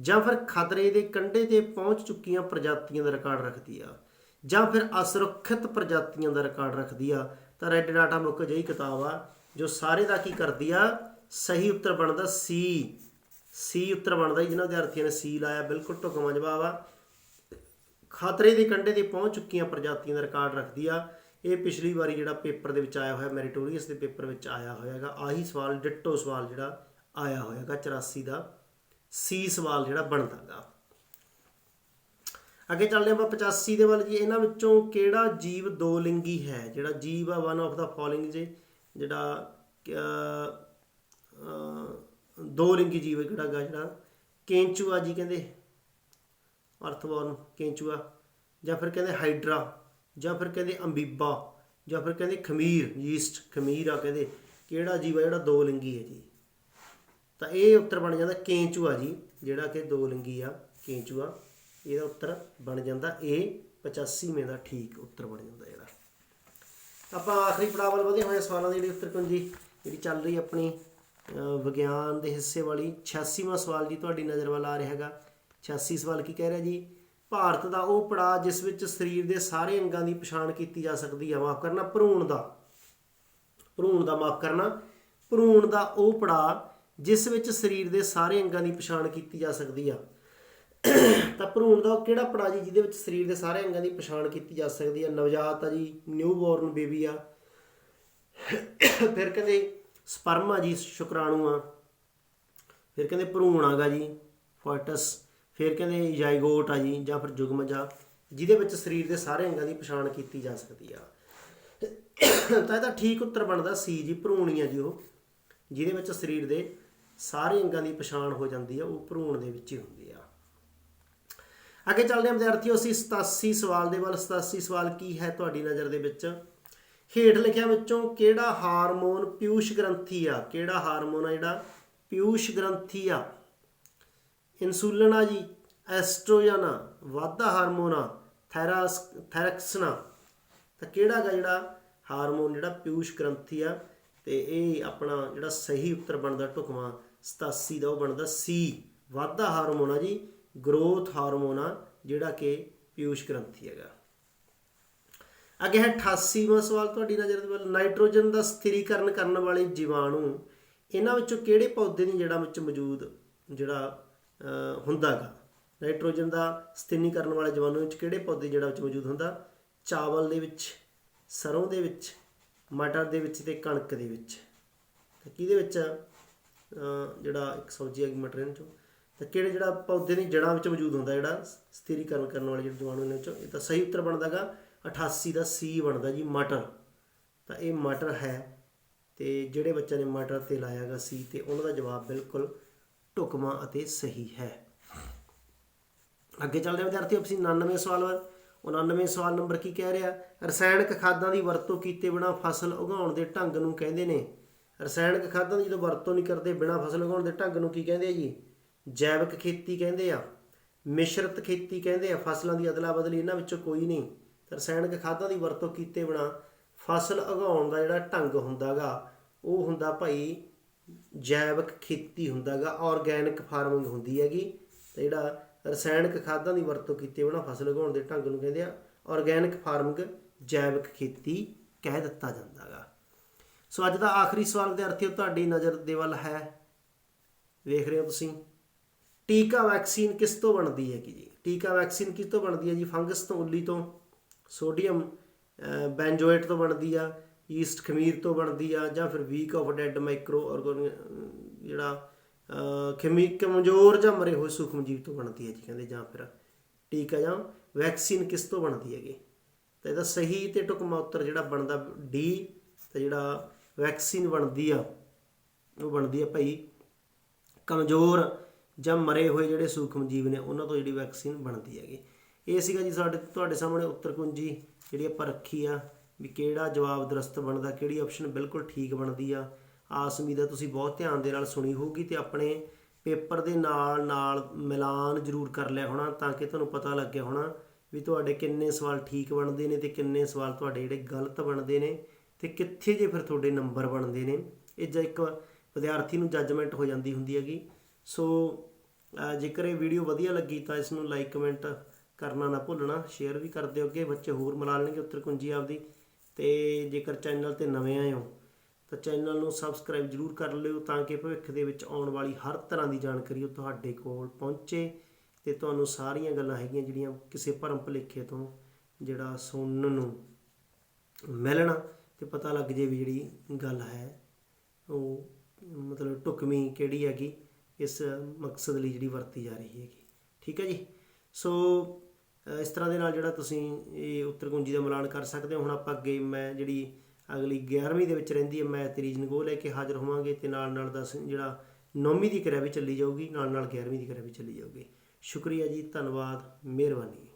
ਜਾਂ ਫਿਰ ਖਤਰੇ ਦੇ ਕੰਢੇ ਤੇ ਪਹੁੰਚ ਚੁੱਕੀਆਂ ਪ੍ਰਜਾਤੀਆਂ ਦਾ ਰਿਕਾਰਡ ਰੱਖਦੀ ਆ। ਜਾਂ ਫਿਰ ਅਸੁਰੱਖਿਅਤ ਪ੍ਰਜਾਤੀਆਂ ਦਾ ਰਿਕਾਰਡ ਰੱਖਦੀ ਆ, ਤਾਂ ਰੈੱਡ ਡਾਟਾ ਬੁੱਕ ਅਜਿਹੀ ਕਿਤਾਬ ਆ, ਜੋ ਸਾਰੇ ਦਾ ਕੀ ਕਰਦੀ ਆ, ਸਹੀ ਉੱਤਰ ਬਣਦਾ ਸੀ ਸੀ ਉੱਤਰ ਬਣਦਾ ਜਿਹਨਾਂ ਵਿਦਿਆਰਥੀਆਂ ਨੇ ਸੀ ਲਾਇਆ, ਬਿਲਕੁਲ ਢੁਕਵਾਂ ਜਵਾਬ ਆ। ਖਤਰੇ ਦੇ ਕੰਢੇ ਤੇ ਪਹੁੰਚ ਚੁੱਕੀਆਂ ਪ੍ਰਜਾਤੀਆਂ ਦਾ ਰਿਕਾਰਡ ਰੱਖਦੀ ਆ। ਇਹ ਪਿਛਲੀ ਵਾਰੀ ਜਿਹੜਾ ਪੇਪਰ ਦੇ ਵਿੱਚ ਆਇਆ ਹੋਇਆ ਮੈਰੀਟੋਰੀਅਸ ਦੇ ਪੇਪਰ ਵਿੱਚ ਆਇਆ ਹੋਇਆਗਾ ਆਹੀ ਸਵਾਲ, ਡਿੱਟੋ ਸਵਾਲ ਜਿਹੜਾ ਆਇਆ ਹੋਇਆਗਾ 84 ਦਾ ਸੀ ਸਵਾਲ ਜਿਹੜਾ ਬਣਦਾਗਾ ਅੱਗੇ ਚੱਲਦੇ ਆਪਾਂ 85 ਦੇ ਵੱਲ ਜੀ, ਇਹਨਾਂ ਵਿੱਚੋਂ ਕਿਹੜਾ ਜੀਵ ਦੋ ਲਿੰਗੀ ਹੈ? ਜਿਹੜਾ ਜੀਵ ਆ ਵਨ ਆਫ ਦਾ ਫੋਲੋਇੰਗ ਜੀ, ਜਿਹੜਾ ਦੋ ਲਿੰਗੀ ਜੀਵ ਕਿਹੜਾ ਗਾ, ਜਿਹੜਾ ਕੇਂਚੂਆ ਜੀ ਕਹਿੰਦੇ ਅਰਥਵਰਨ ਕੇਂਚੂਆ ਜਾਂ ਫਿਰ ਕਹਿੰਦੇ ਹਾਈਡਰਾ ਜਾਂ ਫਿਰ ਕਹਿੰਦੇ ਅੰਬੀਬਾ ਜਾਂ ਫਿਰ ਕਹਿੰਦੇ ਖਮੀਰ ਯੀਸਟ ਖਮੀਰ ਆ ਕਹਿੰਦੇ, ਕਿਹੜਾ ਜੀਵ ਆ, ਜਿਹੜਾ ਦੋ ਲਿੰਗੀ ਹੈ ਜੀ? ਤਾਂ ਇਹ ਉੱਤਰ ਬਣ ਜਾਂਦਾ ਕੇਂਚੂਆ ਜੀ, ਜਿਹੜਾ ਕਿ ਦੋ ਲਿੰਗੀ ਆ ਕੇਂਚੂਆ ਇਹਦਾ ਉੱਤਰ ਬਣ ਜਾਂਦਾ ਇਹ 85ਵੇਂ ਦਾ ਠੀਕ ਉੱਤਰ ਬਣ ਜਾਂਦਾ ਜਿਹੜਾ ਆਪਾਂ ਆਖਰੀ ਪੜਾਅ ਵੱਲ ਵਧੇ ਹੋਏ ਹਾਂ ਸਵਾਲਾਂ ਦੀ ਜਿਹੜੀ ਉੱਤਰ ਕੁੰਜੀ ਜਿਹੜੀ ਚੱਲ ਰਹੀ ਆਪਣੀ ਵਿਗਿਆਨ ਦੇ ਹਿੱਸੇ ਵਾਲੀ 86ਵਾਂ ਸਵਾਲ ਜੀ ਤੁਹਾਡੀ ਨਜ਼ਰ ਵੱਲ ਆ ਰਿਹਾ ਹੈਗਾ। 86 ਸਵਾਲ ਕੀ ਕਹਿ ਰਿਹਾ ਜੀ? ਭਾਰਤ ਦਾ ਉਹ ਪੜਾਅ ਜਿਸ ਵਿੱਚ ਸਰੀਰ ਦੇ ਸਾਰੇ ਅੰਗਾਂ ਦੀ ਪਛਾਣ ਕੀਤੀ ਜਾ ਸਕਦੀ ਹੈ ਮਾਫ ਕਰਨਾ, ਭਰੂਣ ਦਾ। ਭਰੂਣ ਦਾ ਮਾਫ ਕਰਨਾ, ਭਰੂਣ ਦਾ ਉਹ ਪੜਾਅ ਜਿਸ ਵਿੱਚ ਸਰੀਰ ਦੇ ਸਾਰੇ ਅੰਗਾਂ ਦੀ ਪਛਾਣ ਕੀਤੀ ਜਾ ਸਕਦੀ ਆ। ਤਾਂ ਭਰੂਣ ਦਾ ਉਹ ਕਿਹੜਾ ਪੜਾਅ ਜੀ, ਜਿਹਦੇ ਵਿੱਚ ਸਰੀਰ ਦੇ ਸਾਰੇ ਅੰਗਾਂ ਦੀ ਪਛਾਣ ਕੀਤੀ ਜਾ ਸਕਦੀ ਆ? ਨਵਜਾਤ ਆ ਜੀ ਨਿਊ ਬੋਰਨ ਬੇਬੀ ਆ। ਫਿਰ ਕਹਿੰਦੇ ਸਪਰਮ ਆ ਜੀ, ਸ਼ੁਕਰਾਣੂ ਆ। ਫਿਰ ਕਹਿੰਦੇ ਭਰੂਣ ਆਗਾ ਜੀ, ਫੋਇਟਸ। ਫਿਰ ਕਹਿੰਦੇ ਜਾਈਗੋਟ ਆ ਜੀ, ਜਾਂ ਫਿਰ ਜੁਗਮਜ ਆ ਜਿਹਦੇ ਵਿੱਚ ਸਰੀਰ ਦੇ ਸਾਰੇ ਅੰਗਾਂ ਦੀ ਪਛਾਣ ਕੀਤੀ ਜਾ ਸਕਦੀ ਆ। ਤਾਂ ਇਹਦਾ ਠੀਕ ਉੱਤਰ ਬਣਦਾ ਸੀ ਜੀ, ਭਰੂਣੀ ਆ ਜੀ ਉਹ, ਜਿਹਦੇ ਵਿੱਚ ਸਰੀਰ ਦੇ ਸਾਰੇ ਅੰਗਾਂ ਦੀ ਪਛਾਣ ਹੋ ਜਾਂਦੀ ਆ, ਉਹ ਭਰੂਣ ਦੇ ਵਿੱਚ ਹੀ ਹੁੰਦੀ ਆ। ਅੱਗੇ ਚੱਲਦੇ ਹਾਂ ਵਿਦਿਆਰਥੀਓ, ਅਸੀਂ 87 ਸਵਾਲ ਦੇ ਵੱਲ। 87 ਸਵਾਲ ਕੀ ਹੈ ਤੁਹਾਡੀ ਨਜ਼ਰ ਦੇ ਵਿੱਚ? ਹੇਠ ਲਿਖਿਆ ਵਿੱਚੋਂ ਕਿਹੜਾ ਹਾਰਮੋਨ ਪਿਊਸ਼ ਗ੍ਰੰਥੀ ਆ? ਕਿਹੜਾ ਹਾਰਮੋਨ ਆ ਜਿਹੜਾ ਪਿਊਸ਼ ਗ੍ਰੰਥੀ ਆ? ਇਨਸੂਲਿਨ ਆ ਜੀ, ਐਸਟ੍ਰੋਜਨ ਆ, ਵਾਧਾ ਹਾਰਮੋਨ ਆ, ਥੈਰਾਸ ਥੈਰੈਕਸਨ ਆ ਤਾਂ ਕਿਹੜਾ ਗਾ ਜਿਹੜਾ ਹਾਰਮੋਨ ਜਿਹੜਾ ਪਿਊਸ਼ ਗ੍ਰੰਥੀ ਆ? ਤੇ ਇਹ ਆਪਣਾ ਜਿਹੜਾ ਸਹੀ ਉੱਤਰ ਬਣਦਾ ਢੁਕਵਾਂ। 87 ਦਾ ਉਹ ਬਣਦਾ ਸੀ। ਵਾਧਾ ਹਾਰਮੋਨ ਆ ਜੀ। ਗਰੋਥ ਹਾਰਮੋਨ ਆ ਜਿਹੜਾ ਕਿ ਪਿਊਸ਼ ਗ੍ਰੰਥੀ ਹੈਗਾ। ਅੱਗੇ ਹੈ 88ਵਾਂ ਸਵਾਲ ਤੁਹਾਡੀ ਨਜ਼ਰ ਦੇ ਵੱਲ। ਨਾਈਟ੍ਰੋਜਨ ਦਾ ਸਥਿਰੀਕਰਨ ਕਰਨ ਵਾਲੇ ਜੀਵਾਣੂ ਇਹਨਾਂ ਵਿੱਚੋਂ ਕਿਹੜੇ ਪੌਦੇ ਦੀ ਜੜ੍ਹਾਂ ਵਿੱਚ ਮੌਜੂਦ ਜਿਹੜਾ ਅਹ, ਹੁੰਦਾਗਾ? ਨਾਈਟ੍ਰੋਜਨ ਦਾ ਸਥਿਰੀਕਰਨ ਵਾਲੇ ਜੀਵਾਣੂ ਵਿੱਚ ਕਿਹੜੇ ਪੌਦੇ ਜੜ੍ਹਾਂ ਵਿੱਚ ਮੌਜੂਦ ਹੁੰਦਾ? ਚਾਵਲ ਦੇ ਵਿੱਚ ਸਰੋਂ ਦੇ ਵਿੱਚ ਮਟਰ ਦੇ ਵਿੱਚ ਤੇ ਕਣਕ ਦੇ ਵਿੱਚ। ਤਾਂ ਕਿਹਦੇ ਵਿੱਚ ਜਿਹੜਾ ਇੱਕ ਸਬਜ਼ੀ ਹੈਗੀ ਮਟਰ ਇਹਨਾਂ ਚੋਂ। ਤਾਂ ਕਿਹੜੇ ਜਿਹੜਾ ਪੌਦੇ ਦੀ ਜੜ੍ਹਾਂ ਵਿੱਚ ਮੌਜੂਦ ਹੁੰਦਾ, ਜਿਹੜਾ ਸਥਿਰੀਕਰਨ ਕਰਨ ਵਾਲੇ ਜਿਹੜੇ ਜੀਵਾਣੂ ਇਹਨਾਂ ਵਿੱਚੋਂ, ਇਹ ਤਾਂ ਸਹੀ ਉੱਤਰ ਬਣਦਾਗਾ 88 ਦਾ ਸੀ ਬਣਦਾ ਜੀ ਮਟਰ। ਤਾਂ ਇਹ ਮਟਰ ਹੈ ਤੇ ਜਿਹੜੇ ਬੱਚਿਆਂ ਨੇ ਮਟਰ ਤੇ ਲਾਇਆਗਾ ਸੀ ਤੇ ਉਹਨਾਂ ਦਾ ਜਵਾਬ ਬਿਲਕੁਲ ਢੁਕਵਾਂ ਅਤੇ ਸਹੀ ਹੈ। ਅੱਗੇ ਚੱਲਦੇ ਹਾਂ ਵਿਦਿਆਰਥੀਓ ਅਸੀਂ 99 ਸਵਾਲ ਵੱਲ। 99 ਸਵਾਲ ਨੰਬਰ ਕੀ ਕਹਿ ਰਿਹਾ? ਰਸਾਇਣਕ ਖਾਦਾਂ ਦੀ ਵਰਤੋਂ ਕੀਤੇ ਬਿਨਾ ਫਸਲ ਉਗਾਉਣ ਦੇ ਢੰਗ ਨੂੰ ਕਹਿੰਦੇ ਨੇ। ਰਸਾਇਣਕ ਖਾਦਾਂ ਦੀ ਜਦੋਂ ਵਰਤੋਂ ਨਹੀਂ ਕਰਦੇ ਬਿਨਾ ਫਸਲ ਉਗਾਉਣ ਦੇ ਢੰਗ ਨੂੰ ਕੀ ਕਹਿੰਦੇ ਆ ਜੀ? ਜੈਵਿਕ ਖੇਤੀ ਕਹਿੰਦੇ ਆ, ਮਿਸ਼ਰਤ ਖੇਤੀ ਕਹਿੰਦੇ ਆ, ਫਸਲਾਂ ਦੀ ਅਦਲਾ ਬਦਲੀ ਇਹਨਾਂ ਵਿੱਚੋਂ ਕੋਈ ਨਹੀਂ। ਤਾਂ ਰਸਾਇਣਕ ਖਾਦਾਂ ਦੀ ਵਰਤੋਂ ਕੀਤੇ ਬਿਨਾ ਫਸਲ ਉਗਾਉਣ ਦਾ ਜਿਹੜਾ ਢੰਗ ਹੁੰਦਾਗਾ, ਉਹ ਹੁੰਦਾ ਭਾਈ ਜੈਵਿਕ ਖੇਤੀ ਹੁੰਦਾਗਾ ਆਰਗੈਨਿਕ ਫਾਰਮਿੰਗ ਹੁੰਦੀ ਹੈਗੀ। ਤੇ ਜਿਹੜਾ ਰਸਾਇਣਕ ਖਾਦਾਂ ਦੀ ਵਰਤੋਂ ਕੀਤੇ ਬਿਨਾ ਫਸਲ ਉਗਾਉਣ ਦੇ ਢੰਗ ਨੂੰ ਕਹਿੰਦੇ ਆ ਆਰਗੈਨਿਕ ਫਾਰਮਿੰਗ ਜੈਵਿਕ ਖੇਤੀ ਕਹਿ ਦਿੱਤਾ ਜਾਂਦਾਗਾ। ਸੋ ਅੱਜ ਦਾ ਆਖਰੀ ਸਵਾਲ ਵਿਦਿਆਰਥੀਓ, ਤੁਹਾਡੀ ਨਜ਼ਰ ਦੇ ਵੱਲ ਹੈ। ਵੇਖ ਰਹੇ ਹੋ ਤੁਸੀਂ? ਟੀਕਾ ਵੈਕਸੀਨ ਕਿਸ ਤੋਂ ਬਣਦੀ ਹੈ ਜੀ? ਟੀਕਾ ਵੈਕਸੀਨ ਕਿਸ ਤੋਂ ਬਣਦੀ ਹੈ ਜੀ? ਫੰਗਸ ਤੋਂ ਉੱਲੀ ਤੋਂ ਸੋਡੀਅਮ ਅਹ, ਬੈਂਜੋਏਟ ਤੋਂ ਬਣਦੀ ਆ ਈਸਟ ਖਮੀਰ ਤੋਂ ਬਣਦੀ ਆ ਜਾਂ ਫਿਰ weak of dead micro organ ਜਿਹੜਾ ਖਮੀ ਕਮਜ਼ੋਰ ਜਾਂ ਮਰੇ ਹੋਏ ਸੂਖਮ ਜੀਵ ਤੋਂ ਬਣਦੀ ਹੈ ਜੀ ਕਹਿੰਦੇ ਜਾਂ ਫਿਰ ਟੀਕਾ ਜਾਂ ਵੈਕਸੀਨ ਕਿਸ ਤੋਂ ਬਣਦੀ ਹੈਗੀ? ਤਾਂ ਇਹਦਾ ਸਹੀ ਤੇ ਟੁਕਮਾ ਉੱਤਰ ਜਿਹੜਾ ਬਣਦਾ ਡੀ ਤੇ ਜਿਹੜਾ ਵੈਕਸੀਨ ਬਣਦੀ ਆ ਉਹ ਬਣਦੀ ਆ ਭਾਈ ਕਮਜ਼ੋਰ ਜਾਂ ਮਰੇ ਹੋਏ ਜਿਹੜੇ ਸੂਖਮ ਜੀਵ ਨੇ, ਉਹਨਾਂ ਤੋਂ ਜਿਹੜੀ ਵੈਕਸੀਨ ਬਣਦੀ ਹੈਗੀ। ਇਹ ਸੀਗਾ ਜੀ ਸਾਡੇ, ਤੁਹਾਡੇ ਸਾਹਮਣੇ ਉੱਤਰ ਕੁੰਜੀ ਜਿਹੜੀ ਆਪਾਂ ਰੱਖੀ ਆ, ਵੀ ਕਿਹੜਾ ਜਵਾਬ ਦਰਸਤ ਬਣਦਾ, ਕਿਹੜੀ ਆਪਸ਼ਨ ਬਿਲਕੁਲ ਠੀਕ ਬਣਦੀ ਆ। ਆਸ ਉਮੀਦ ਹੈ ਤੁਸੀਂ ਬਹੁਤ ਧਿਆਨ ਦੇ ਨਾਲ ਸੁਣੀ ਹੋਊਗੀ ਤੇ ਆਪਣੇ ਪੇਪਰ ਦੇ ਨਾਲ ਨਾਲ ਮਿਲਾਨ ਜ਼ਰੂਰ ਕਰ ਲਿਆ ਹੋਣਾ ਤਾਂ ਕਿ ਤੁਹਾਨੂੰ ਪਤਾ ਲੱਗਿਆ ਹੋਣਾ ਵੀ ਤੁਹਾਡੇ ਕਿੰਨੇ ਸਵਾਲ ਠੀਕ ਬਣਦੇ ਨੇ ਤੇ ਕਿੰਨੇ ਸਵਾਲ ਤੁਹਾਡੇ ਜਿਹੜੇ ਗਲਤ ਬਣਦੇ ਨੇ ਤੇ ਕਿੱਥੇ ਜੇ ਫਿਰ ਤੁਹਾਡੇ ਨੰਬਰ ਬਣਦੇ ਨੇ। ਇਹ ਜੇ ਇੱਕ ਵਿਦਿਆਰਥੀ ਨੂੰ ਜੱਜਮੈਂਟ ਹੋ ਜਾਂਦੀ ਹੁੰਦੀ ਹੈਗੀ। ਸੋ ਜੇਕਰ ਇਹ ਵੀਡੀਓ ਵਧੀਆ ਲੱਗੀ ਤਾਂ ਇਸ ਨੂੰ ਲਾਈਕ ਕਮੈਂਟ ਕਰਨਾ ਨਾ ਭੁੱਲਣਾ ਸ਼ੇਅਰ ਵੀ ਕਰ ਦਿਓ ਅੱਗੇ, ਬੱਚੇ ਹੋਰ ਮਿਲਾ ਲੈਣਗੇ ਉੱਤਰ ਕੁੰਜੀ ਆਪਦੀ। ਤੇ ਜੇਕਰ ਚੈਨਲ ਤੇ ਨਵੇਂ ਆਏ ਹੋ, ਤਾਂ ਚੈਨਲ ਨੂੰ ਸਬਸਕ੍ਰਾਈਬ ਜਰੂਰ ਕਰ ਲਿਓ ਤਾਂ ਕਿ ਭਵਿੱਖ ਦੇ ਵਿੱਚ ਆਉਣ ਵਾਲੀ ਹਰ ਤਰ੍ਹਾਂ ਦੀ ਜਾਣਕਾਰੀ ਉਹ ਤੁਹਾਡੇ ਕੋਲ ਪਹੁੰਚੇ ਤੇ ਤੁਹਾਨੂੰ ਸਾਰੀਆਂ ਗੱਲਾਂ ਹੈਗੀਆਂ ਜਿਹੜੀਆਂ ਕਿਸੇ ਭਰਮ ਭੁਲੇਖੇ ਤੋਂ ਜਿਹੜਾ ਸੁਣਨ ਨੂੰ ਮਿਲਣਾ ਤੇ ਪਤਾ ਲੱਗ ਜੇ ਵੀ ਜਿਹੜੀ ਗੱਲ ਹੈ, ਉਹ ਮਤਲਬ ਢੁਕਵੀਂ ਕਿਹੜੀ ਹੈਗੀ। ਇਸ ਮਕਸਦ ਲਈ ਜਿਹੜੀ ਵਰਤੀ ਜਾ ਰਹੀ ਹੈਗੀ। ਠੀਕ ਹੈ ਜੀ? ਸੋ ਇਸ ਤਰ੍ਹਾਂ ਦੇ ਨਾਲ ਜਿਹੜਾ ਤੁਸੀਂ ਇਹ ਉੱਤਰ ਕੁੰਜੀ ਦਾ ਮਿਲਾਨ ਕਰ ਸਕਦੇ ਹੋ। ਹੁਣ ਆਪਾਂ ਅੱਗੇ ਮੈਂ ਜਿਹੜੀ ਅਗਲੀ 11ਵੀਂ ਦੇ ਵਿੱਚ ਰਹਿੰਦੀ ਹੈ, ਮੈਂ ਤੇਰੀ ਜਨਗੋ ਲੈ ਕੇ ਹਾਜ਼ਰ ਹੋਵਾਂਗੇ ਤੇ ਨਾਲ ਨਾਲ ਦਸ ਜਿਹੜਾ ਨੌਵੀਂ ਦੀ ਕਿਰਿਆ ਵੀ ਚੱਲੀ ਜਾਊਗੀ ਨਾਲ ਨਾਲ 11ਵੀਂ ਦੀ ਕਿਰਿਆ ਵੀ ਚੱਲੀ ਜਾਊਗੀ। ਸ਼ੁਕਰੀਆ ਜੀ, ਧੰਨਵਾਦ, ਮਿਹਰਬਾਨੀ।